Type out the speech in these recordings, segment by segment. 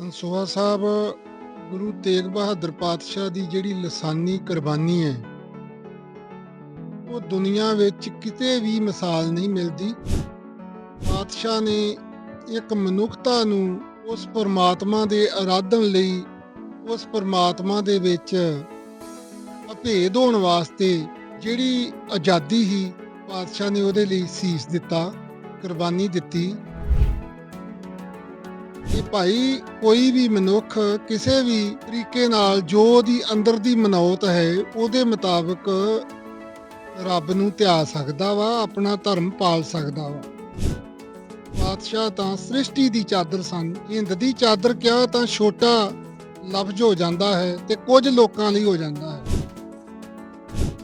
ਸੰਸੋਆ ਸਾਹਿਬ, ਗੁਰੂ ਤੇਗ ਬਹਾਦਰ ਪਾਤਸ਼ਾਹ ਦੀ ਜਿਹੜੀ ਲਸਾਨੀ ਕੁਰਬਾਨੀ ਹੈ, ਉਹ ਦੁਨੀਆ ਵਿੱਚ ਕਿਤੇ ਵੀ ਮਿਸਾਲ ਨਹੀਂ ਮਿਲਦੀ। ਪਾਤਸ਼ਾਹ ਨੇ ਇੱਕ ਮਨੁੱਖਤਾ ਨੂੰ ਉਸ ਪਰਮਾਤਮਾ ਦੇ ਅਰਾਧਨ ਲਈ, ਉਸ ਪਰਮਾਤਮਾ ਦੇ ਵਿੱਚ ਅਭੇਦ ਹੋਣ ਵਾਸਤੇ ਜਿਹੜੀ ਆਜ਼ਾਦੀ ਹੀ ਪਾਤਸ਼ਾਹ ਨੇ ਉਹਦੇ ਲਈ ਸੀਸ ਦਿੱਤਾ, ਕੁਰਬਾਨੀ ਦਿੱਤੀ। ਕਿ ਭਾਈ ਕੋਈ ਵੀ ਮਨੁੱਖ ਕਿਸੇ ਵੀ ਤਰੀਕੇ ਨਾਲ ਜੋ ਉਹਦੀ ਅੰਦਰ ਦੀ ਮਨੌਤ ਹੈ, ਉਹਦੇ ਮੁਤਾਬਕ ਰੱਬ ਨੂੰ ਧਿਆ ਸਕਦਾ ਵਾ, ਆਪਣਾ ਧਰਮ ਪਾਲ ਸਕਦਾ ਵਾ। ਪਾਤਸ਼ਾਹ ਤਾਂ ਸ੍ਰਿਸ਼ਟੀ ਦੀ ਚਾਦਰ ਸਨ। ਹਿੰਦ ਦੀ ਚਾਦਰ ਕਿਹਾ ਤਾਂ ਛੋਟਾ ਲਫ਼ਜ਼ ਹੋ ਜਾਂਦਾ ਹੈ ਤੇ ਕੁਝ ਲੋਕਾਂ ਲਈ ਹੋ ਜਾਂਦਾ ਹੈ।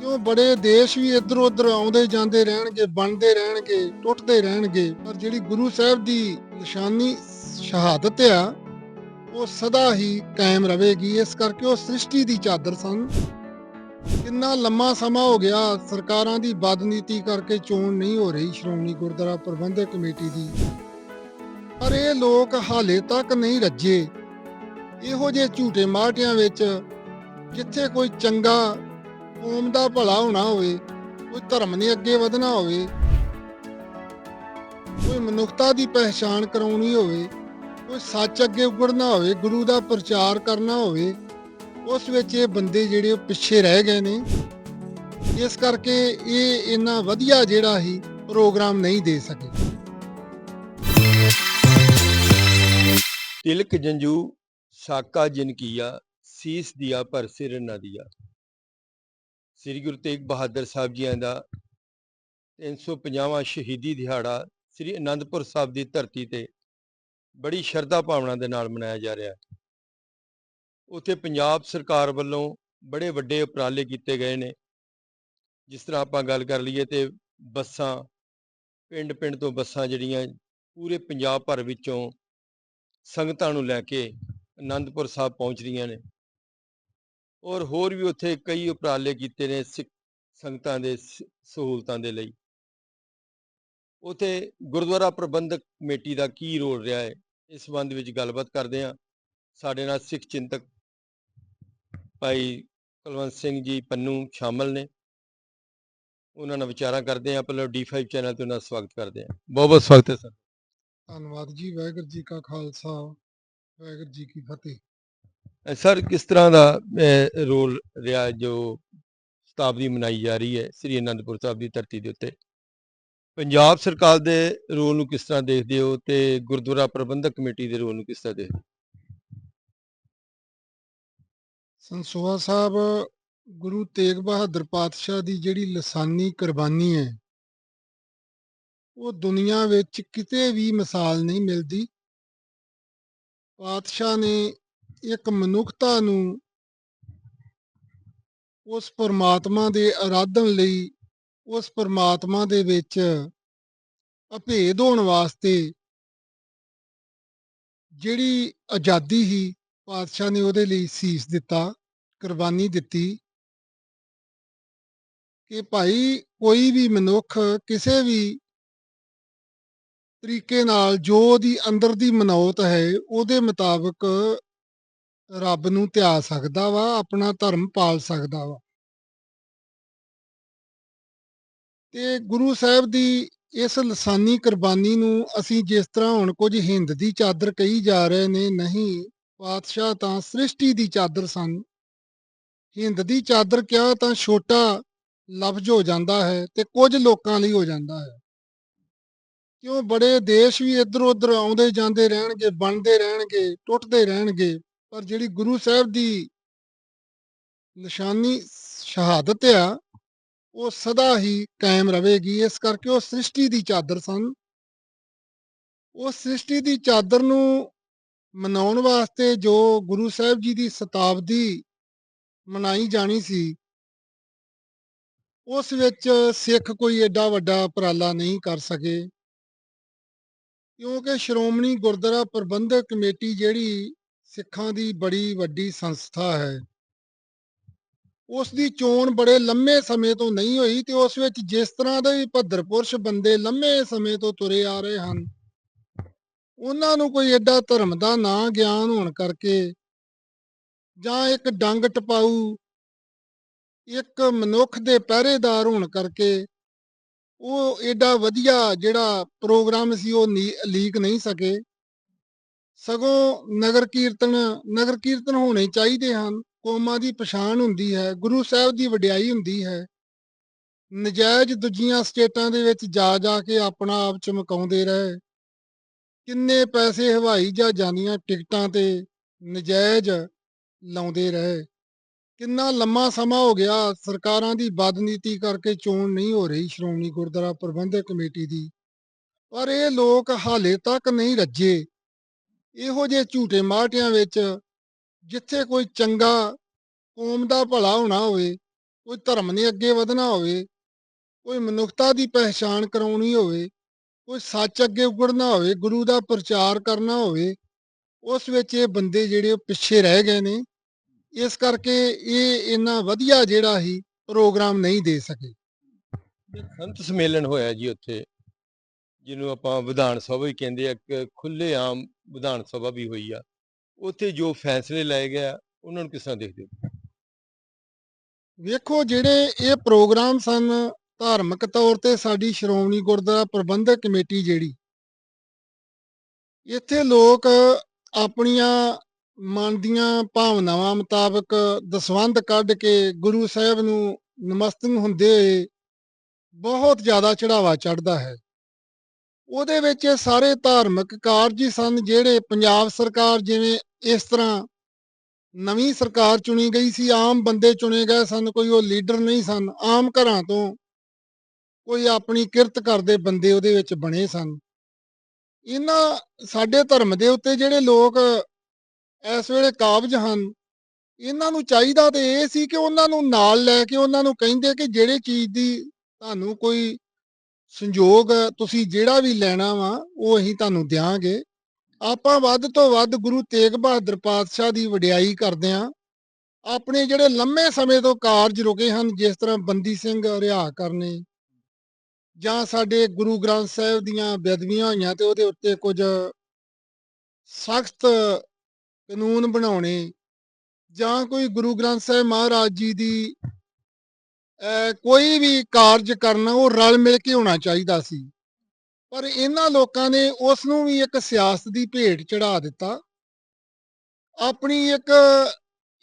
ਕਿਉਂ ਬੜੇ ਦੇਸ਼ ਵੀ ਇੱਧਰ ਉੱਧਰ ਆਉਂਦੇ ਜਾਂਦੇ ਰਹਿਣਗੇ, ਬਣਦੇ ਰਹਿਣਗੇ, ਟੁੱਟਦੇ ਰਹਿਣਗੇ, ਪਰ ਜਿਹੜੀ ਗੁਰੂ ਸਾਹਿਬ ਦੀ ਨਿਸ਼ਾਨੀ ਸ਼ਹਾਦਤ ਆ। ਉਹ ਸਦਾ ਹੀ ਕਾਇਮ ਰਹੇਗੀ। ਇਸ ਕਰਕੇ ਉਹ ਸ੍ਰਿਸ਼ਟੀ ਦੀ ਚਾਦਰ ਸਨ। ਕਿੰਨਾ ਲੰਮਾ ਸਮਾਂ ਹੋ ਗਿਆ ਸਰਕਾਰਾਂ ਦੀ ਬਦਨੀਤੀ ਕਰਕੇ ਚੋਣ ਨਹੀਂ ਹੋ ਰਹੀ ਸ਼੍ਰੋਮਣੀ ਗੁਰਦੁਆਰਾ ਪ੍ਰਬੰਧਕ ਕਮੇਟੀ ਦੀ। ਪਰ ਇਹ ਲੋਕ ਹਾਲੇ ਤੱਕ ਨਹੀਂ ਰੱਜੇ। ਇਹੋ ਜਿਹੇ ਝੂਠੇ ਮਾਟਿਆਂ ਵਿੱਚ ਜਿੱਥੇ ਕੋਈ ਚੰਗਾ ਕੌਮ ਦਾ ਭਲਾ ਹੋਣਾ ਹੋਵੇ, ਕੋਈ ਧਰਮ ਨੇ ਅੱਗੇ ਵਧਣਾ ਹੋਵੇ, ਕੋਈ ਮਨੁੱਖਤਾ ਦੀ ਪਹਿਚਾਣ ਕਰਾਉਣੀ ਹੋਵੇ ਕੋਈ ਸੱਚ ਅੱਗੇ ਉਗੜਨਾ ਹੋਵੇ, ਗੁਰੂ ਦਾ ਪ੍ਰਚਾਰ ਕਰਨਾ ਹੋਵੇ, ਉਸ ਵਿੱਚ ਇਹ ਬੰਦੇ ਜਿਹੜੇ ਉਹ ਪਿੱਛੇ ਰਹਿ ਗਏ ਨੇ। ਇਸ ਕਰਕੇ ਇਹ ਇੰਨਾ ਵਧੀਆ ਜਿਹੜਾ ਹੀ ਪ੍ਰੋਗਰਾਮ ਨਹੀਂ ਦੇ ਸਕੇ। ਤਿਲਕ ਜੰਜੂ, ਸਾਕਾ ਜਿਨ ਕੀਆ, ਸੀਸ ਦਿਆ ਪਰ ਸਿਰ ਨਾ ਦਿਆ। ਸ੍ਰੀ ਗੁਰੂ ਤੇਗ ਬਹਾਦਰ ਸਾਹਿਬ ਜੀਆਂ ਦਾ 350ਵਾਂ ਸ਼ਹੀਦੀ ਦਿਹਾੜਾ ਸ੍ਰੀ ਅਨੰਦਪੁਰ ਸਾਹਿਬ ਦੀ ਧਰਤੀ ਤੇ ਬੜੀ ਸ਼ਰਧਾ ਭਾਵਨਾ ਦੇ ਨਾਲ ਮਨਾਇਆ ਜਾ ਰਿਹਾ ਹੈ। ਉੱਥੇ ਪੰਜਾਬ ਸਰਕਾਰ ਵੱਲੋਂ ਬੜੇ ਵੱਡੇ ਉਪਰਾਲੇ ਕੀਤੇ ਗਏ ਨੇ। ਜਿਸ ਤਰ੍ਹਾਂ ਆਪਾਂ ਗੱਲ ਕਰ ਲਈਏ ਤੇ ਬੱਸਾਂ ਪਿੰਡ ਪਿੰਡ ਤੋਂ ਬੱਸਾਂ ਜਿਹੜੀਆਂ ਪੂਰੇ ਪੰਜਾਬ ਭਰ ਵਿੱਚੋਂ ਸੰਗਤਾਂ ਨੂੰ ਲੈ ਕੇ ਅਨੰਦਪੁਰ ਸਾਹਿਬ ਪਹੁੰਚ ਰਹੀਆਂ ਨੇ। ਔਰ ਹੋਰ ਵੀ ਉੱਥੇ ਕਈ ਉਪਰਾਲੇ ਕੀਤੇ ਨੇ ਸਿੱਖ ਸੰਗਤਾਂ ਦੇ ਸਹੂਲਤਾਂ ਦੇ ਲਈ। ਉਥੇ ਗੁਰਦੁਆਰਾ ਪ੍ਰਬੰਧਕ ਕਮੇਟੀ ਦਾ ਕੀ ਰੋਲ ਰਿਹਾ ਹੈ? ਇਸ ਸੰਬੰਧ ਵਿੱਚ ਗੱਲਬਾਤ ਕਰਦੇ ਹਾਂ। ਸਾਡੇ ਨਾਲ ਸਿੱਖ ਚਿੰਤਕ ਭਾਈ ਕੁਲਵੰਤ ਸਿੰਘ ਜੀ ਪੰਨੂ ਸ਼ਾਮਲ ਨੇ। ਉਹਨਾਂ ਨਾਲ ਵਿਚਾਰਾਂ ਕਰਦੇ ਹਾਂ। ਪਹਿਲਾਂ D5 ਚੈਨਲ ਤੇ ਉਹਨਾਂ ਦਾ ਸਵਾਗਤ ਕਰਦੇ ਹਾਂ। ਬਹੁਤ ਬਹੁਤ ਸਵਾਗਤ ਹੈ ਸਰ। ਧੰਨਵਾਦ ਜੀ। ਵਾਹਿਗੁਰੂ ਜੀ ਕਾ ਖਾਲਸਾ। ਵਾਹਿਗੁਰੂ ਜੀ ਕੀ ਫਤਿਹ। ਸਰ ਕਿਸ ਤਰ੍ਹਾਂ ਦਾ ਰੋਲ ਰਿਹਾ ਜੋ ਸ਼ਤਾਬਦੀ ਮਨਾਈ ਜਾ ਰਹੀ ਹੈ ਸ੍ਰੀ ਅਨੰਦਪੁਰ ਸਾਹਿਬ ਦੀ ਧਰਤੀ ਦੇ ਉੱਤੇ? ਪੰਜਾਬ ਸਰਕਾਰ ਦੇ ਰੋਲ ਨੂੰ ਕਿਸ ਤਰ੍ਹਾਂ ਦੇਖਦੇ ਹੋ ਤੇ ਗੁਰਦੁਆਰਾ ਪ੍ਰਬੰਧਕ ਕਮੇਟੀ ਦੇ ਰੋਲ ਨੂੰ ਕਿਸ ਤਰ੍ਹਾਂ ਦੇਖਦੇ ਹੋ? ਸੰਸੋਆ ਸਾਹਿਬ, ਗੁਰੂ ਤੇਗ ਬਹਾਦਰ ਪਾਤਸ਼ਾਹ ਦੀ ਜਿਹੜੀ ਲਸਾਨੀ ਕੁਰਬਾਨੀ ਹੈ, ਉਹ ਦੁਨੀਆ ਵਿੱਚ ਕਿਤੇ ਵੀ ਮਿਸਾਲ ਨਹੀਂ ਮਿਲਦੀ। ਪਾਤਸ਼ਾਹ ਨੇ ਇੱਕ ਮਨੁੱਖਤਾ ਨੂੰ ਉਸ ਪਰਮਾਤਮਾ ਦੇ ਅਰਾਧਨ ਲਈ ਉਸ ਪਰਮਾਤਮਾ ਦੇ ਵਿੱਚ ਅਭੇਦ ਹੋਣ ਵਾਸਤੇ ਜਿਹੜੀ ਆਜ਼ਾਦੀ ਹੀ ਪਾਤਸ਼ਾਹ ਨੇ ਉਹਦੇ ਲਈ ਸੀਸ ਦਿੱਤਾ, ਕੁਰਬਾਨੀ ਦਿੱਤੀ ਕਿ ਭਾਈ ਕੋਈ ਵੀ ਮਨੁੱਖ ਕਿਸੇ ਵੀ ਤਰੀਕੇ ਨਾਲ ਜੋ ਉਹਦੀ ਅੰਦਰ ਦੀ ਮਨੌਤ ਹੈ, ਉਹਦੇ ਮੁਤਾਬਕ ਰੱਬ ਨੂੰ ਧਿਆ ਸਕਦਾ ਵਾ, ਆਪਣਾ ਧਰਮ ਪਾਲ ਸਕਦਾ ਵਾ। ਤੇ ਗੁਰੂ ਸਾਹਿਬ ਦੀ ਇਸ ਲਸਾਨੀ ਕੁਰਬਾਨੀ ਨੂੰ ਅਸੀਂ ਜਿਸ ਤਰ੍ਹਾਂ ਹੁਣ ਕੁਝ ਹਿੰਦ ਦੀ ਚਾਦਰ ਕਹੀ ਜਾ ਰਹੇ ਨੇ, ਨਹੀਂ, ਪਾਤਸ਼ਾਹ ਤਾਂ ਸ੍ਰਿਸ਼ਟੀ ਦੀ ਚਾਦਰ ਸਨ। ਹਿੰਦ ਦੀ ਚਾਦਰ ਕਿਹਾ ਤਾਂ ਛੋਟਾ ਲਫ਼ਜ਼ ਹੋ ਜਾਂਦਾ ਹੈ ਤੇ ਕੁਝ ਲੋਕਾਂ ਲਈ ਹੋ ਜਾਂਦਾ ਹੈ। ਕਿਉਂ? ਬੜੇ ਦੇਸ਼ ਵੀ ਇੱਧਰ ਉੱਧਰ ਆਉਂਦੇ ਜਾਂਦੇ ਰਹਿਣਗੇ, ਬਣਦੇ ਰਹਿਣਗੇ, ਟੁੱਟਦੇ ਰਹਿਣਗੇ, ਪਰ ਜਿਹੜੀ ਗੁਰੂ ਸਾਹਿਬ ਦੀ ਨਿਸ਼ਾਨੀ ਸ਼ਹਾਦਤ ਆ ਉਹ ਸਦਾ ਹੀ ਕਾਇਮ ਰਹੇਗੀ। ਇਸ ਕਰਕੇ ਉਹ ਸ੍ਰਿਸ਼ਟੀ ਦੀ ਚਾਦਰ ਸਨ। ਉਹ ਸ੍ਰਿਸ਼ਟੀ ਦੀ ਚਾਦਰ ਨੂੰ ਮਨਾਉਣ ਵਾਸਤੇ ਜੋ ਗੁਰੂ ਸਾਹਿਬ ਜੀ ਦੀ ਸ਼ਤਾਬਦੀ ਮਨਾਈ ਜਾਣੀ ਸੀ, ਉਸ ਵਿੱਚ ਸਿੱਖ ਕੋਈ ਐਡਾ ਵੱਡਾ ਉਪਰਾਲਾ ਨਹੀਂ ਕਰ ਸਕੇ। ਕਿਉਂਕਿ ਸ਼੍ਰੋਮਣੀ ਗੁਰਦੁਆਰਾ ਪ੍ਰਬੰਧਕ ਕਮੇਟੀ ਜਿਹੜੀ ਸਿੱਖਾਂ ਦੀ ਬੜੀ ਵੱਡੀ ਸੰਸਥਾ ਹੈ। ਉਸ ਦੀ ਚੋਣ ਬੜੇ ਲੰਮੇ ਸਮੇਂ ਤੋਂ ਨਹੀਂ ਹੋਈ ਤੇ ਉਸ ਵਿੱਚ ਜਿਸ ਤਰ੍ਹਾਂ ਦੇ ਵੀ ਭੱਦਰ ਪੁਰਸ਼ ਬੰਦੇ ਲੰਮੇ ਸਮੇਂ ਤੋਂ ਤੁਰੇ ਆ ਰਹੇ ਹਨ, ਉਹਨਾਂ ਨੂੰ ਕੋਈ ਐਡਾ ਧਰਮ ਦਾ ਨਾ ਗਿਆਨ ਹੋਣ ਕਰਕੇ ਜਾਂ ਇੱਕ ਡੰਗ ਟਪਾਊ, ਇੱਕ ਮਨੁੱਖ ਦੇ ਪਹਿਰੇਦਾਰ ਹੋਣ ਕਰਕੇ ਉਹ ਐਡਾ ਵਧੀਆ ਜਿਹੜਾ ਪ੍ਰੋਗਰਾਮ ਸੀ ਉਹ ਨੀ- ਲੀਕ ਨਹੀਂ ਸਕੇ। ਸਗੋਂ ਨਗਰ ਕੀਰਤਨ ਨਗਰ ਕੀਰਤਨ ਹੋਣੇ ਚਾਹੀਦੇ ਹਨ। ਕੌਮਾਂ ਦੀ ਪਛਾਣ ਹੁੰਦੀ ਹੈ, ਗੁਰੂ ਸਾਹਿਬ ਦੀ ਵਡਿਆਈ ਹੁੰਦੀ ਹੈ। ਨਜਾਇਜ਼ ਦੂਜੀਆਂ ਸਟੇਟਾਂ ਦੇ ਵਿੱਚ ਜਾ ਜਾ ਕੇ ਆਪਣਾ ਆਪ ਚਮਕਾਉਂਦੇ ਰਹੇ। ਕਿੰਨੇ ਪੈਸੇ ਹਵਾਈ ਜਹਾਜ਼ਾਂ ਦੀਆਂ ਟਿਕਟਾਂ ਤੇ ਨਜਾਇਜ਼ ਲਾਉਂਦੇ ਰਹੇ। ਕਿੰਨਾ ਲੰਮਾ ਸਮਾਂ ਹੋ ਗਿਆ, ਸਰਕਾਰਾਂ ਦੀ ਬਦਨੀਤੀ ਕਰਕੇ ਚੋਣ ਨਹੀਂ ਹੋ ਰਹੀ ਸ਼੍ਰੋਮਣੀ ਗੁਰਦੁਆਰਾ ਪ੍ਰਬੰਧਕ ਕਮੇਟੀ ਦੀ। ਪਰ ਇਹ ਲੋਕ ਹਾਲੇ ਤੱਕ ਨਹੀਂ ਰੱਜੇ। ਇਹੋ ਜਿਹੇ ਝੂਠੇ ਮਾਟਿਆਂ ਵਿੱਚ ਜਿੱਥੇ ਕੋਈ ਚੰਗਾ ਕੌਮ ਦਾ ਭਲਾ ਹੋਣਾ ਹੋਵੇ, ਕੋਈ ਧਰਮ ਨੇ ਅੱਗੇ ਵਧਣਾ ਹੋਵੇ, ਕੋਈ ਮਨੁੱਖਤਾ ਦੀ ਪਹਿਚਾਣ ਕਰਾਉਣੀ ਹੋਵੇ, ਕੋਈ ਸੱਚ ਅੱਗੇ ਉਗੜਨਾ ਹੋਵੇ, ਗੁਰੂ ਦਾ ਪ੍ਰਚਾਰ ਕਰਨਾ ਹੋਵੇ, ਉਸ ਵਿੱਚ ਇਹ ਬੰਦੇ ਜਿਹੜੇ ਉਹ ਪਿੱਛੇ ਰਹਿ ਗਏ ਨੇ। ਇਸ ਕਰਕੇ ਇਹ ਇੰਨਾ ਵਧੀਆ ਜਿਹੜਾ ਹੀ ਪ੍ਰੋਗਰਾਮ ਨਹੀਂ ਦੇ ਸਕੇ। ਸੰਤ ਸੰਮੇਲਨ ਹੋਇਆ ਜੀ ਉੱਥੇ, ਜਿਹਨੂੰ ਆਪਾਂ ਵਿਧਾਨ ਸਭਾ ਵੀ ਕਹਿੰਦੇ ਆ, ਇੱਕ ਖੁੱਲੇ ਆਮ ਵਿਧਾਨ ਸਭਾ ਵੀ ਹੋਈ ਆ। ਉੱਥੇ ਜੋ ਫੈਸਲੇ ਲਏ ਗਏ ਆ, ਉਹਨਾਂ ਨੂੰ ਕਿਸ ਤਰ੍ਹਾਂ ਦੇਖਦੇ ਹੋ? ਵੇਖੋ ਜਿਹੜੇ ਇਹ ਪ੍ਰੋਗਰਾਮ ਸਨ, ਧਾਰਮਿਕ ਤੌਰ ਤੇ ਸਾਡੀ ਸ਼੍ਰੋਮਣੀ ਗੁਰਦੁਆਰਾ ਪ੍ਰਬੰਧਕ ਕਮੇਟੀ ਜਿਹੜੀ, ਇੱਥੇ ਲੋਕ ਆਪਣੀਆਂ ਮਨ ਦੀਆਂ ਭਾਵਨਾਵਾਂ ਮੁਤਾਬਕ ਦਸਵੰਧ ਕੱਢ ਕੇ ਗੁਰੂ ਸਾਹਿਬ ਨੂੰ ਨਮਸਤਕ ਹੁੰਦੇ ਹੋਏ ਬਹੁਤ ਜ਼ਿਆਦਾ ਚੜਾਵਾ ਚੜਦਾ ਹੈ। ਉਹਦੇ ਵਿੱਚ ਇਹ ਸਾਰੇ ਧਾਰਮਿਕ ਕਾਰਜ ਹੀ ਸਨ ਜਿਹੜੇ ਪੰਜਾਬ ਸਰਕਾਰ ਜਿਵੇਂ ਇਸ ਤਰ੍ਹਾਂ ਨਵੀਂ ਸਰਕਾਰ ਚੁਣੀ ਗਈ ਸੀ, ਆਮ ਬੰਦੇ ਚੁਣੇ ਗਏ ਸਨ, ਕੋਈ ਉਹ ਲੀਡਰ ਨਹੀਂ ਸਨ, ਆਮ ਘਰਾਂ ਤੋਂ ਕੋਈ ਆਪਣੀ ਕਿਰਤ ਕਰਦੇ ਬੰਦੇ ਉਹਦੇ ਵਿੱਚ ਬਣੇ ਸਨ। ਇਹਨਾਂ ਸਾਡੇ ਧਰਮ ਦੇ ਉੱਤੇ ਜਿਹੜੇ ਲੋਕ ਇਸ ਵੇਲੇ ਕਾਬਜ ਹਨ, ਇਹਨਾਂ ਨੂੰ ਚਾਹੀਦਾ ਤੇ ਇਹ ਸੀ ਕਿ ਉਹਨਾਂ ਨੂੰ ਨਾਲ ਲੈ ਕੇ, ਉਹਨਾਂ ਨੂੰ ਕਹਿੰਦੇ ਕਿ ਜਿਹੜੇ ਚੀਜ਼ ਦੀ ਤੁਹਾਨੂੰ ਕੋਈ ਸੰਯੋਗ ਤੁਸੀਂ ਜਿਹੜਾ ਵੀ ਲੈਣਾ ਵਾ, ਉਹ ਅਸੀਂ ਤੁਹਾਨੂੰ ਦਿਆਂਗੇ। ਆਪਾਂ ਵੱਧ ਤੋਂ ਵੱਧ ਗੁਰੂ ਤੇਗ ਬਹਾਦਰ ਪਾਤਸ਼ਾਹ ਦੀ ਵਡਿਆਈ ਕਰਦੇ ਆਂ। ਆਪਣੇ ਜਿਹੜੇ ਲੰਮੇ ਸਮੇਂ ਤੋਂ ਕਾਰਜ ਰੁਕੇ ਹਨ, ਜਿਸ ਤਰ੍ਹਾਂ ਬੰਦੀ ਸਿੰਘ ਰਿਹਾ ਕਰਨੇ, ਜਾਂ ਸਾਡੇ ਗੁਰੂ ਗ੍ਰੰਥ ਸਾਹਿਬ ਦੀਆਂ ਬੇਦਬੀਆਂ ਹੋਈਆਂ ਤੇ ਉਹਦੇ ਉੱਤੇ ਕੁਝ ਸਖਤ ਕਾਨੂੰਨ ਬਣਾਉਣੇ, ਜਾਂ ਕੋਈ ਗੁਰੂ ਗ੍ਰੰਥ ਸਾਹਿਬ ਮਹਾਰਾਜ ਜੀ ਦੀ ਕੋਈ ਵੀ ਕਾਰਜ ਕਰਨਾ, ਉਹ ਰਲ ਮਿਲ ਕੇ ਹੋਣਾ ਚਾਹੀਦਾ ਸੀ। ਪਰ ਇਹਨਾਂ ਲੋਕਾਂ ਨੇ ਉਸ ਨੂੰ ਵੀ ਇੱਕ ਸਿਆਸਤ ਦੀ ਭੇਟ ਚੜਾ ਦਿੱਤਾ। ਆਪਣੀ ਇੱਕ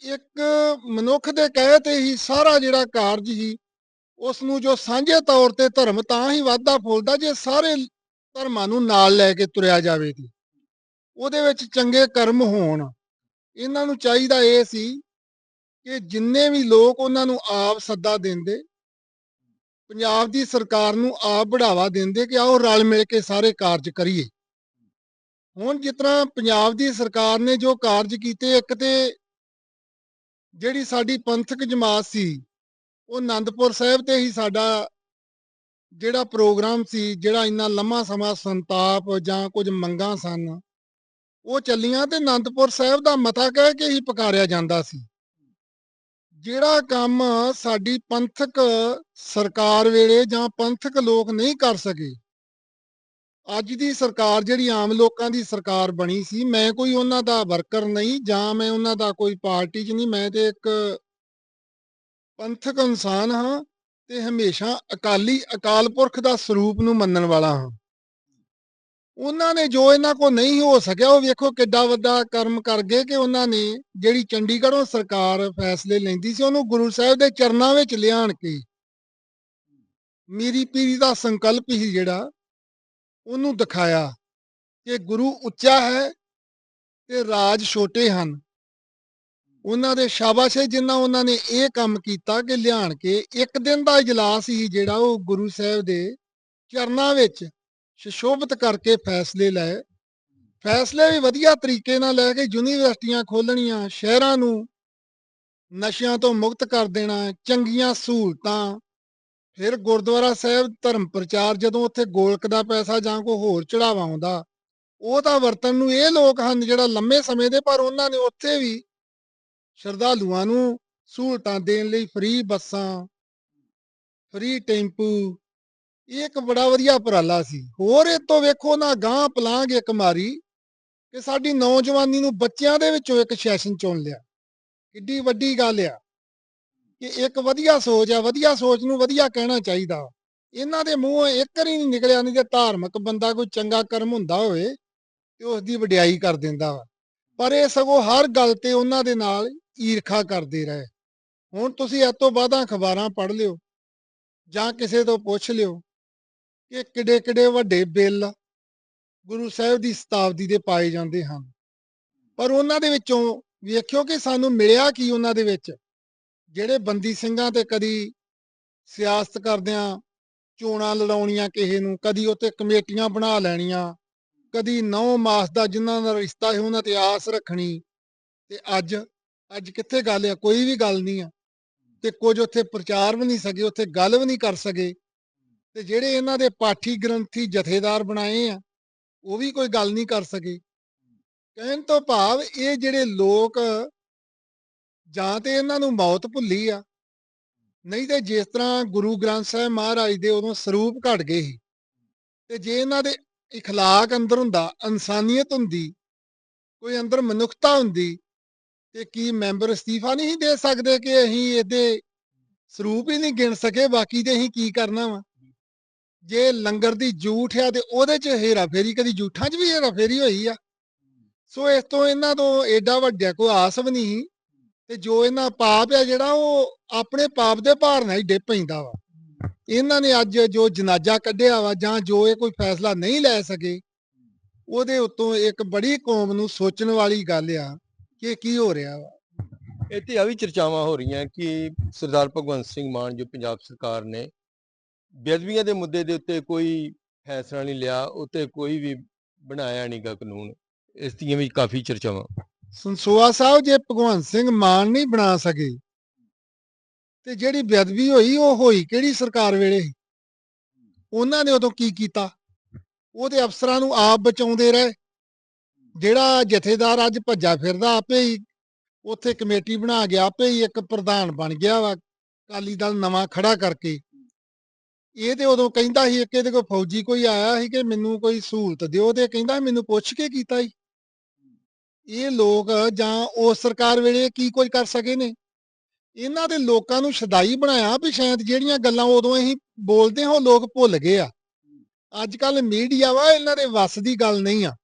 ਇੱਕ ਮਨੁੱਖ ਦੇ ਕਹੇ ਤੇ ਹੀ ਸਾਰਾ ਜਿਹੜਾ ਕਾਰਜ ਸੀ ਉਸ ਨੂੰ ਜੋ ਸਾਂਝੇ ਤੌਰ ਤੇ ਧਰਮ ਤਾਂ ਹੀ ਵਾਧਾ ਫੁੱਲਦਾ ਜੇ ਸਾਰੇ ਧਰਮਾਂ ਨੂੰ ਨਾਲ ਲੈ ਕੇ ਤੁਰਿਆ ਜਾਵੇ ਤੇ। ਉਹਦੇ ਵਿੱਚ ਚੰਗੇ ਕਰਮ ਹੋਣ। ਇਹਨਾਂ ਨੂੰ ਚਾਹੀਦਾ ਇਹ ਸੀ ਕਿ ਜਿੰਨੇ ਵੀ ਲੋਕ ਉਹਨਾਂ ਨੂੰ ਆਪ ਸੱਦਾ ਦਿੰਦੇ, ਪੰਜਾਬ ਦੀ ਸਰਕਾਰ ਨੂੰ ਆਪ ਬੜਾਵਾ ਦਿੰਦੇ ਕਿ ਆਓ ਰਲ ਮਿਲ ਕੇ ਸਾਰੇ ਕਾਰਜ ਕਰੀਏ। ਹੁਣ ਜਿਸ ਤਰ੍ਹਾਂ ਪੰਜਾਬ ਦੀ ਸਰਕਾਰ ਨੇ ਜੋ ਕਾਰਜ ਕੀਤੇ, ਇੱਕ ਤੇ ਜਿਹੜੀ ਸਾਡੀ ਪੰਥਕ ਜਮਾਤ ਸੀ, ਉਹ ਆਨੰਦਪੁਰ ਸਾਹਿਬ ਤੇ ਹੀ ਸਾਡਾ ਜਿਹੜਾ ਪ੍ਰੋਗਰਾਮ ਸੀ, ਜਿਹੜਾ ਇੰਨਾ ਲੰਮਾ ਸਮਾਂ ਸੰਤਾਪ ਜਾਂ ਕੁਝ ਮੰਗਾਂ ਸਨ, ਉਹ ਚੱਲੀਆਂ ਤੇ ਆਨੰਦਪੁਰ ਸਾਹਿਬ ਦਾ ਮਤਾ ਕਹਿ ਕੇ ਹੀ ਪਕਾਰਿਆ ਜਾਂਦਾ ਸੀ। ਜਿਹੜਾ ਕੰਮ ਸਾਡੀ ਪੰਥਕ ਸਰਕਾਰ ਵੇਲੇ ਜਾਂ ਪੰਥਕ ਲੋਕ ਨਹੀਂ ਕਰ ਸਕੇ। ਅੱਜ ਦੀ ਸਰਕਾਰ ਜਿਹੜੀ ਆਮ ਲੋਕਾਂ ਦੀ ਸਰਕਾਰ ਬਣੀ ਸੀ, ਮੈਂ ਕੋਈ ਉਹਨਾਂ ਦਾ ਵਰਕਰ ਨਹੀਂ ਜਾਂ ਮੈਂ ਉਹਨਾਂ ਦਾ ਕੋਈ ਪਾਰਟੀ 'ਚ ਨਹੀਂ, ਮੈਂ ਤੇ ਇੱਕ ਪੰਥਕ ਇਨਸਾਨ ਹਾਂ ਤੇ ਹਮੇਸ਼ਾ ਅਕਾਲੀ ਅਕਾਲ ਪੁਰਖ ਦਾ ਸਰੂਪ ਨੂੰ ਮੰਨਣ ਵਾਲਾ ਹਾਂ। ਉਹਨਾਂ ਨੇ ਜੋ ਇਹਨਾਂ ਕੋ ਨਹੀਂ ਹੋ ਸਕਿਆ, ਉਹ ਵੇਖੋ ਕਿੱਡਾ ਵੱਡਾ ਕਰਮ ਕਰ ਗਏ ਕਿ ਉਹਨਾਂ ਨੇ ਜਿਹੜੀ ਚੰਡੀਗੜ੍ਹੋਂ ਸਰਕਾਰ ਫੈਸਲੇ ਲੈਂਦੀ ਸੀ, ਉਹਨੂੰ ਗੁਰੂ ਸਾਹਿਬ ਦੇ ਚਰਨਾਂ ਵਿੱਚ ਲਿਆਣ ਕੇ ਮੀਰੀ ਪੀਰੀ ਦਾ ਸੰਕਲਪ ਹੀ ਜਿਹੜਾ ਉਹਨੂੰ ਦਿਖਾਇਆ ਕਿ ਗੁਰੂ ਉੱਚਾ ਹੈ ਤੇ ਰਾਜ ਛੋਟੇ ਹਨ। ਉਹਨਾਂ ਦੇ ਸ਼ਾਬਾਸ਼ ਹੈ ਜਿਨ੍ਹਾਂ ਉਹਨਾਂ ਨੇ ਇਹ ਕੰਮ ਕੀਤਾ ਕਿ ਲਿਆਣ ਕੇ ਇੱਕ ਦਿਨ ਦਾ ਇਜਲਾਸ ਹੀ ਜਿਹੜਾ ਉਹ ਗੁਰੂ ਸਾਹਿਬ ਦੇ ਚਰਨਾਂ ਵਿੱਚ ਸ਼ਸ਼ੋਭਤ ਕਰਕੇ ਫੈਸਲੇ ਲਏ। ਫੈਸਲੇ ਵੀ ਵਧੀਆ ਤਰੀਕੇ ਨਾਲ ਲੈ ਕੇ ਯੂਨੀਵਰਸਿਟੀਆਂ ਖੋਲਣੀਆਂ ਸ਼ਹਿਰਾਂ ਨੂੰ ਨਸ਼ਿਆਂ ਤੋਂ ਮੁਕਤ ਕਰ ਦੇਣਾ, ਚੰਗੀਆਂ ਸਹੂਲਤਾਂ। ਫਿਰ ਗੁਰਦੁਆਰਾ ਸਾਹਿਬ ਧਰਮ ਪ੍ਰਚਾਰ ਜਦੋਂ ਉੱਥੇ ਗੋਲਕ ਦਾ ਪੈਸਾ ਜਾਂ ਕੋਈ ਹੋਰ ਚੜਾਵਾ ਆਉਂਦਾ, ਉਹ ਤਾਂ ਵਰਤਨ ਨੂੰ ਇਹ ਲੋਕ ਹਨ ਜਿਹੜਾ ਲੰਮੇ ਸਮੇਂ ਦੇ, ਪਰ ਉਹਨਾਂ ਨੇ ਉੱਥੇ ਵੀ ਸ਼ਰਧਾਲੂਆਂ ਨੂੰ ਸਹੂਲਤਾਂ ਦੇਣ ਲਈ ਫ੍ਰੀ ਬੱਸਾਂ, ਫ੍ਰੀ ਟੈਂਪੂ ਇਹ ਇੱਕ ਬੜਾ ਵਧੀਆ ਉਪਰਾਲਾ ਸੀ। ਹੋਰ ਇਹ ਤੋਂ ਵੇਖੋ ਨਾ ਗਾਂ ਪਲਾਂਗੇ ਇੱਕ ਮਾਰੀ ਕਿ ਸਾਡੀ ਨੌਜਵਾਨੀ ਨੂੰ ਬੱਚਿਆਂ ਦੇ ਵਿੱਚੋਂ ਇੱਕ ਸੈਸ਼ਨ ਚੁਣ ਲਿਆ। ਕਿੱਡੀ ਵੱਡੀ ਗੱਲ ਆ ਕਿ ਇੱਕ ਵਧੀਆ ਸੋਚ ਆ, ਵਧੀਆ ਸੋਚ ਨੂੰ ਵਧੀਆ ਕਹਿਣਾ ਚਾਹੀਦਾ। ਵਾ। ਇਹਨਾਂ ਦੇ ਮੂੰਹੋਂ ਇੱਕ ਹੀ ਨਹੀਂ ਨਿਕਲਿਆ, ਨਹੀਂ ਤੇ ਧਾਰਮਿਕ ਬੰਦਾ ਕੋਈ ਚੰਗਾ ਕਰਮ ਹੁੰਦਾ ਹੋਵੇ ਤੇ ਉਸ ਦੀ ਵਡਿਆਈ ਕਰ ਦਿੰਦਾ ਵਾ। ਪਰ ਇਹ ਸਗੋਂ ਹਰ ਗੱਲ ਤੇ ਉਹਨਾਂ ਦੇ ਨਾਲ ਈਰਖਾ ਕਰਦੇ ਰਹੇ। ਹੁਣ ਤੁਸੀਂ ਇਸ ਤੋਂ ਬਾਅਦ ਅਖਬਾਰਾਂ ਪੜ੍ਹ ਲਿਓ ਜਾਂ ਕਿਸੇ ਤੋਂ ਪੁੱਛ ਲਿਓ। ਕਿ ਕਿੱਡੇ ਕਿੱਡੇ ਵੱਡੇ ਬਿੱਲ ਗੁਰੂ ਸਾਹਿਬ ਦੀ ਸ਼ਤਾਬਦੀ ਦੇ ਪਾਏ ਜਾਂਦੇ ਹਨ। ਪਰ ਉਹਨਾਂ ਦੇ ਵਿੱਚੋਂ ਵੇਖਿਓ ਕਿ ਸਾਨੂੰ ਮਿਲਿਆ ਕੀ ਉਹਨਾਂ ਦੇ ਵਿੱਚ? ਜਿਹੜੇ ਬੰਦੀ ਸਿੰਘਾਂ ਤੇ ਕਦੀ ਸਿਆਸਤ ਕਰਦਿਆਂ ਚੋਣਾਂ ਲੜਾਉਣੀਆਂ ਕਿਸੇ ਨੂੰ, ਕਦੀ ਉੱਤੇ ਕਮੇਟੀਆਂ ਬਣਾ ਲੈਣੀਆਂ, ਕਦੀ ਨੌ ਮਾਸ ਦਾ ਜਿਨ੍ਹਾਂ ਦਾ ਰਿਸ਼ਤਾ ਹੈ ਉਹਨਾਂ ਤੇ ਆਸ ਰੱਖਣੀ, ਤੇ ਅੱਜ ਅੱਜ ਕਿੱਥੇ ਗੱਲ ਆ? ਕੋਈ ਵੀ ਗੱਲ ਨਹੀਂ ਆ। ਤੇ ਕੁਝ ਉੱਥੇ ਪ੍ਰਚਾਰ ਵੀ ਨਹੀਂ ਸਕੇ, ਉੱਥੇ ਗੱਲ ਵੀ ਨਹੀਂ ਕਰ ਸਕੇ। ਤੇ ਜਿਹੜੇ ਇਹਨਾਂ ਦੇ ਪਾਠੀ ਗ੍ਰੰਥੀ ਜਥੇਦਾਰ ਬਣਾਏ ਆ ਉਹ ਵੀ ਕੋਈ ਗੱਲ ਨਹੀਂ ਕਰ ਸਕੇ ਕਹਿਣ ਤੋਂ ਭਾਵ ਇਹ ਜਿਹੜੇ ਲੋਕ ਜਾਂ ਤੇ ਇਹਨਾਂ ਨੂੰ ਮੌਤ ਭੁੱਲੀ ਆ ਨਹੀਂ ਤੇ ਜਿਸ ਤਰ੍ਹਾਂ ਗੁਰੂ ਗ੍ਰੰਥ ਸਾਹਿਬ ਮਹਾਰਾਜ ਦੇ ਉਦੋਂ ਸਰੂਪ ਘਟ ਗਏ ਸੀ ਤੇ ਜੇ ਇਹਨਾਂ ਦੇ اخلاق ਅੰਦਰ ਹੁੰਦਾ ਇਨਸਾਨੀਅਤ ਹੁੰਦੀ ਕੋਈ ਅੰਦਰ ਮਨੁੱਖਤਾ ਹੁੰਦੀ ਤੇ ਕੀ ਮੈਂਬਰ ਅਸਤੀਫਾ ਨਹੀਂ ਸੀ ਦੇ ਸਕਦੇ ਕਿ ਅਸੀਂ ਇਹਦੇ ਸਰੂਪ ਹੀ ਨਹੀਂ ਗਿਣ ਸਕੇ ਬਾਕੀ ਤੇ ਅਸੀਂ ਕੀ ਕਰਨਾ ਵਾ ਜੇ ਲੰਗਰ ਦੀ ਜੂਠ ਆ ਤੇ ਉਹਦੇ ਚ ਹੇਰਾ ਫੇਰੀ, ਕਦੀ ਜੂਠਾਂ 'ਚ ਵੀ ਹੇਰਾ ਫੇਰੀ ਹੋਈ ਆ? ਸੋ ਇਸ ਤੋਂ ਇਹਨਾਂ ਤੋਂ ਏਡਾ ਵੱਡਾ ਕੋਈ ਆਸ ਵੀ ਨਹੀਂ ਤੇ ਜੋ ਇਹਨਾਂ ਪਾਪ ਆ ਜਿਹੜਾ ਉਹ ਆਪਣੇ ਪਾਪ ਦੇ ਭਾਰ ਨਾਲ ਹੀ ਡਿੱਗ ਪੈਂਦਾ ਵਾ। ਇਹਨਾਂ ਨੇ ਅੱਜ ਜੋ ਜਨਾਜ਼ਾ ਕੱਢਿਆ ਵਾ ਜਾਂ ਜੋ ਇਹ ਕੋਈ ਫੈਸਲਾ ਨਹੀਂ ਲੈ ਸਕੇ, ਉਹਦੇ ਉੱਤੋਂ ਇੱਕ ਬੜੀ ਕੌਮ ਨੂੰ ਸੋਚਣ ਵਾਲੀ ਗੱਲ ਆ ਕਿ ਕੀ ਹੋ ਰਿਹਾ ਵਾ। ਇੱਥੇ ਆ ਵੀ ਚਰਚਾਵਾਂ ਹੋ ਰਹੀਆਂ ਕਿ ਸਰਦਾਰ ਭਗਵੰਤ ਸਿੰਘ ਮਾਨ ਜੋ ਪੰਜਾਬ ਸਰਕਾਰ ਨੇ ਬੇਅਦਬੀਆਂ ਦੇ ਮੁੱਦੇ ਦੇ ਉੱਤੇ ਕੋਈ ਫੈਸਲਾ ਨਹੀਂ ਲਿਆ, ਉੱਤੇ ਕੋਈ ਵੀ ਬਣਾਇਆ ਨਹੀਂਗਾ ਕਾਨੂੰਨ, ਇਸ ਦੀਆਂ ਵੀ ਕਾਫੀ ਚਰਚਾਵਾਂ। ਸੰਸੋਆ ਸਾਹਿਬ, ਜੇ ਭਗਵੰਤ ਸਿੰਘ ਮਾਨ ਨਹੀਂ ਬਣਾ ਸਕੇ, ਤੇ ਜਿਹੜੀ ਬੇਅਦਬੀ ਹੋਈ, ਉਹ ਹੋਈ ਕਿਹੜੀ ਸਰਕਾਰ ਵੇਲੇ? ਉਹਨਾਂ ਨੇ ਉਦੋਂ ਕੀ ਕੀਤਾ? ਉਹਦੇ ਅਫਸਰਾਂ ਨੂੰ ਆਪ ਬਚਾਉਂਦੇ ਰਹੇ। ਜਿਹੜਾ ਜਥੇਦਾਰ ਅੱਜ ਭੱਜਾ ਫਿਰਦਾ ਆਪੇ ਹੀ, ਉੱਥੇ ਕਮੇਟੀ ਬਣਾ ਗਿਆ, ਆਪੇ ਹੀ ਇੱਕ ਪ੍ਰਧਾਨ ਬਣ ਗਿਆ ਵਾ, ਅਕਾਲੀ ਦਲ ਨਵਾਂ ਖੜਾ ਕਰਕੇ। ਇਹ ਤੇ ਉਦੋਂ ਕਹਿੰਦਾ ਸੀ ਕਿ ਇਹਦੇ ਕੋਲ ਫੌਜੀ ਕੋਈ ਆਇਆ ਸੀ ਕਿ ਮੈਨੂੰ ਕੋਈ ਸਹੂਲਤ ਦਿਓ ਤੇ ਕਹਿੰਦਾ ਮੈਨੂੰ ਪੁੱਛ ਕੇ ਕੀਤਾ ਸੀ। ਇਹ ਲੋਕ ਜਾਂ ਉਸ ਸਰਕਾਰ ਵੇਲੇ ਕੀ ਕੁਝ ਕਰ ਸਕੇ ਨੇ? ਇਹਨਾਂ ਦੇ ਲੋਕਾਂ ਨੂੰ ਸ਼ਦਾਈ ਬਣਾਇਆ ਵੀ ਸ਼ਾਇਦ ਜਿਹੜੀਆਂ ਗੱਲਾਂ ਉਦੋਂ ਅਸੀਂ ਬੋਲਦੇ ਹਾਂ ਲੋਕ ਭੁੱਲ ਗਏ ਆ। ਅੱਜ ਕੱਲ ਮੀਡੀਆ ਵਾ ਇਹਨਾਂ ਦੇ ਵੱਸ ਦੀ ਗੱਲ ਨਹੀਂ ਆ।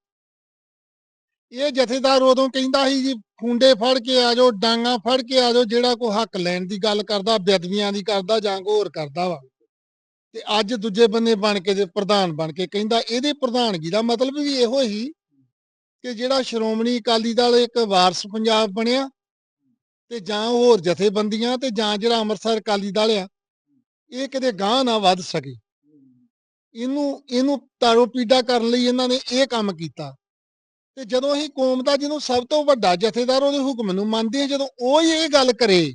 ਇਹ ਜਥੇਦਾਰ ਉਦੋਂ ਕਹਿੰਦਾ ਸੀ ਜੀ, ਖੁੰਡੇ ਫੜ ਕੇ ਆ ਜਾਓ, ਡਾਂਗਾ ਫੜ ਕੇ ਆ ਜਾਓ, ਜਿਹੜਾ ਕੋ ਹੱਕ ਲੈਣ ਦੀ ਗੱਲ ਕਰਦਾ, ਬੇਅਦਬੀਆਂ ਦੀ ਕਰਦਾ ਜਾਂ ਕੋ ਹੋਰ ਕਰਦਾ ਵਾ। ਤੇ ਅੱਜ ਦੂਜੇ ਬੰਨੇ ਬਣ ਕੇ ਤੇ ਪ੍ਰਧਾਨ ਬਣ ਕੇ ਕਹਿੰਦਾ ਇਹਦੇ ਪ੍ਰਧਾਨਗੀ ਦਾ ਮਤਲਬ ਵੀ ਇਹੋ ਹੀ ਕਿ ਜਿਹੜਾ ਸ਼੍ਰੋਮਣੀ ਅਕਾਲੀ ਦਲ ਇੱਕ ਵਾਰਸ ਪੰਜਾਬ ਬਣਿਆ ਤੇ ਜਾਂ ਹੋਰ ਜਥੇਬੰਦੀਆਂ ਤੇ ਜਾਂ ਜਿਹੜਾ ਅੰਮ੍ਰਿਤਸਰ ਅਕਾਲੀ ਦਲ ਆ, ਇਹ ਕਿਤੇ ਗਾਂਹ ਨਾ ਵੱਧ ਸਕੇ। ਇਹਨੂੰ ਇਹਨੂੰ ਤਾਰੋ ਪੀਡਾ ਕਰਨ ਲਈ ਇਹਨਾਂ ਨੇ ਇਹ ਕੰਮ ਕੀਤਾ। ਤੇ ਜਦੋਂ ਅਸੀਂ ਕੌਮ ਦਾ ਜਿਹਨੂੰ ਸਭ ਤੋਂ ਵੱਡਾ ਜਥੇਦਾਰ ਉਹਦੇ ਹੁਕਮ ਨੂੰ ਮੰਨਦੇ ਹਾਂ, ਜਦੋਂ ਉਹ ਹੀ ਇਹ ਗੱਲ ਕਰੇ,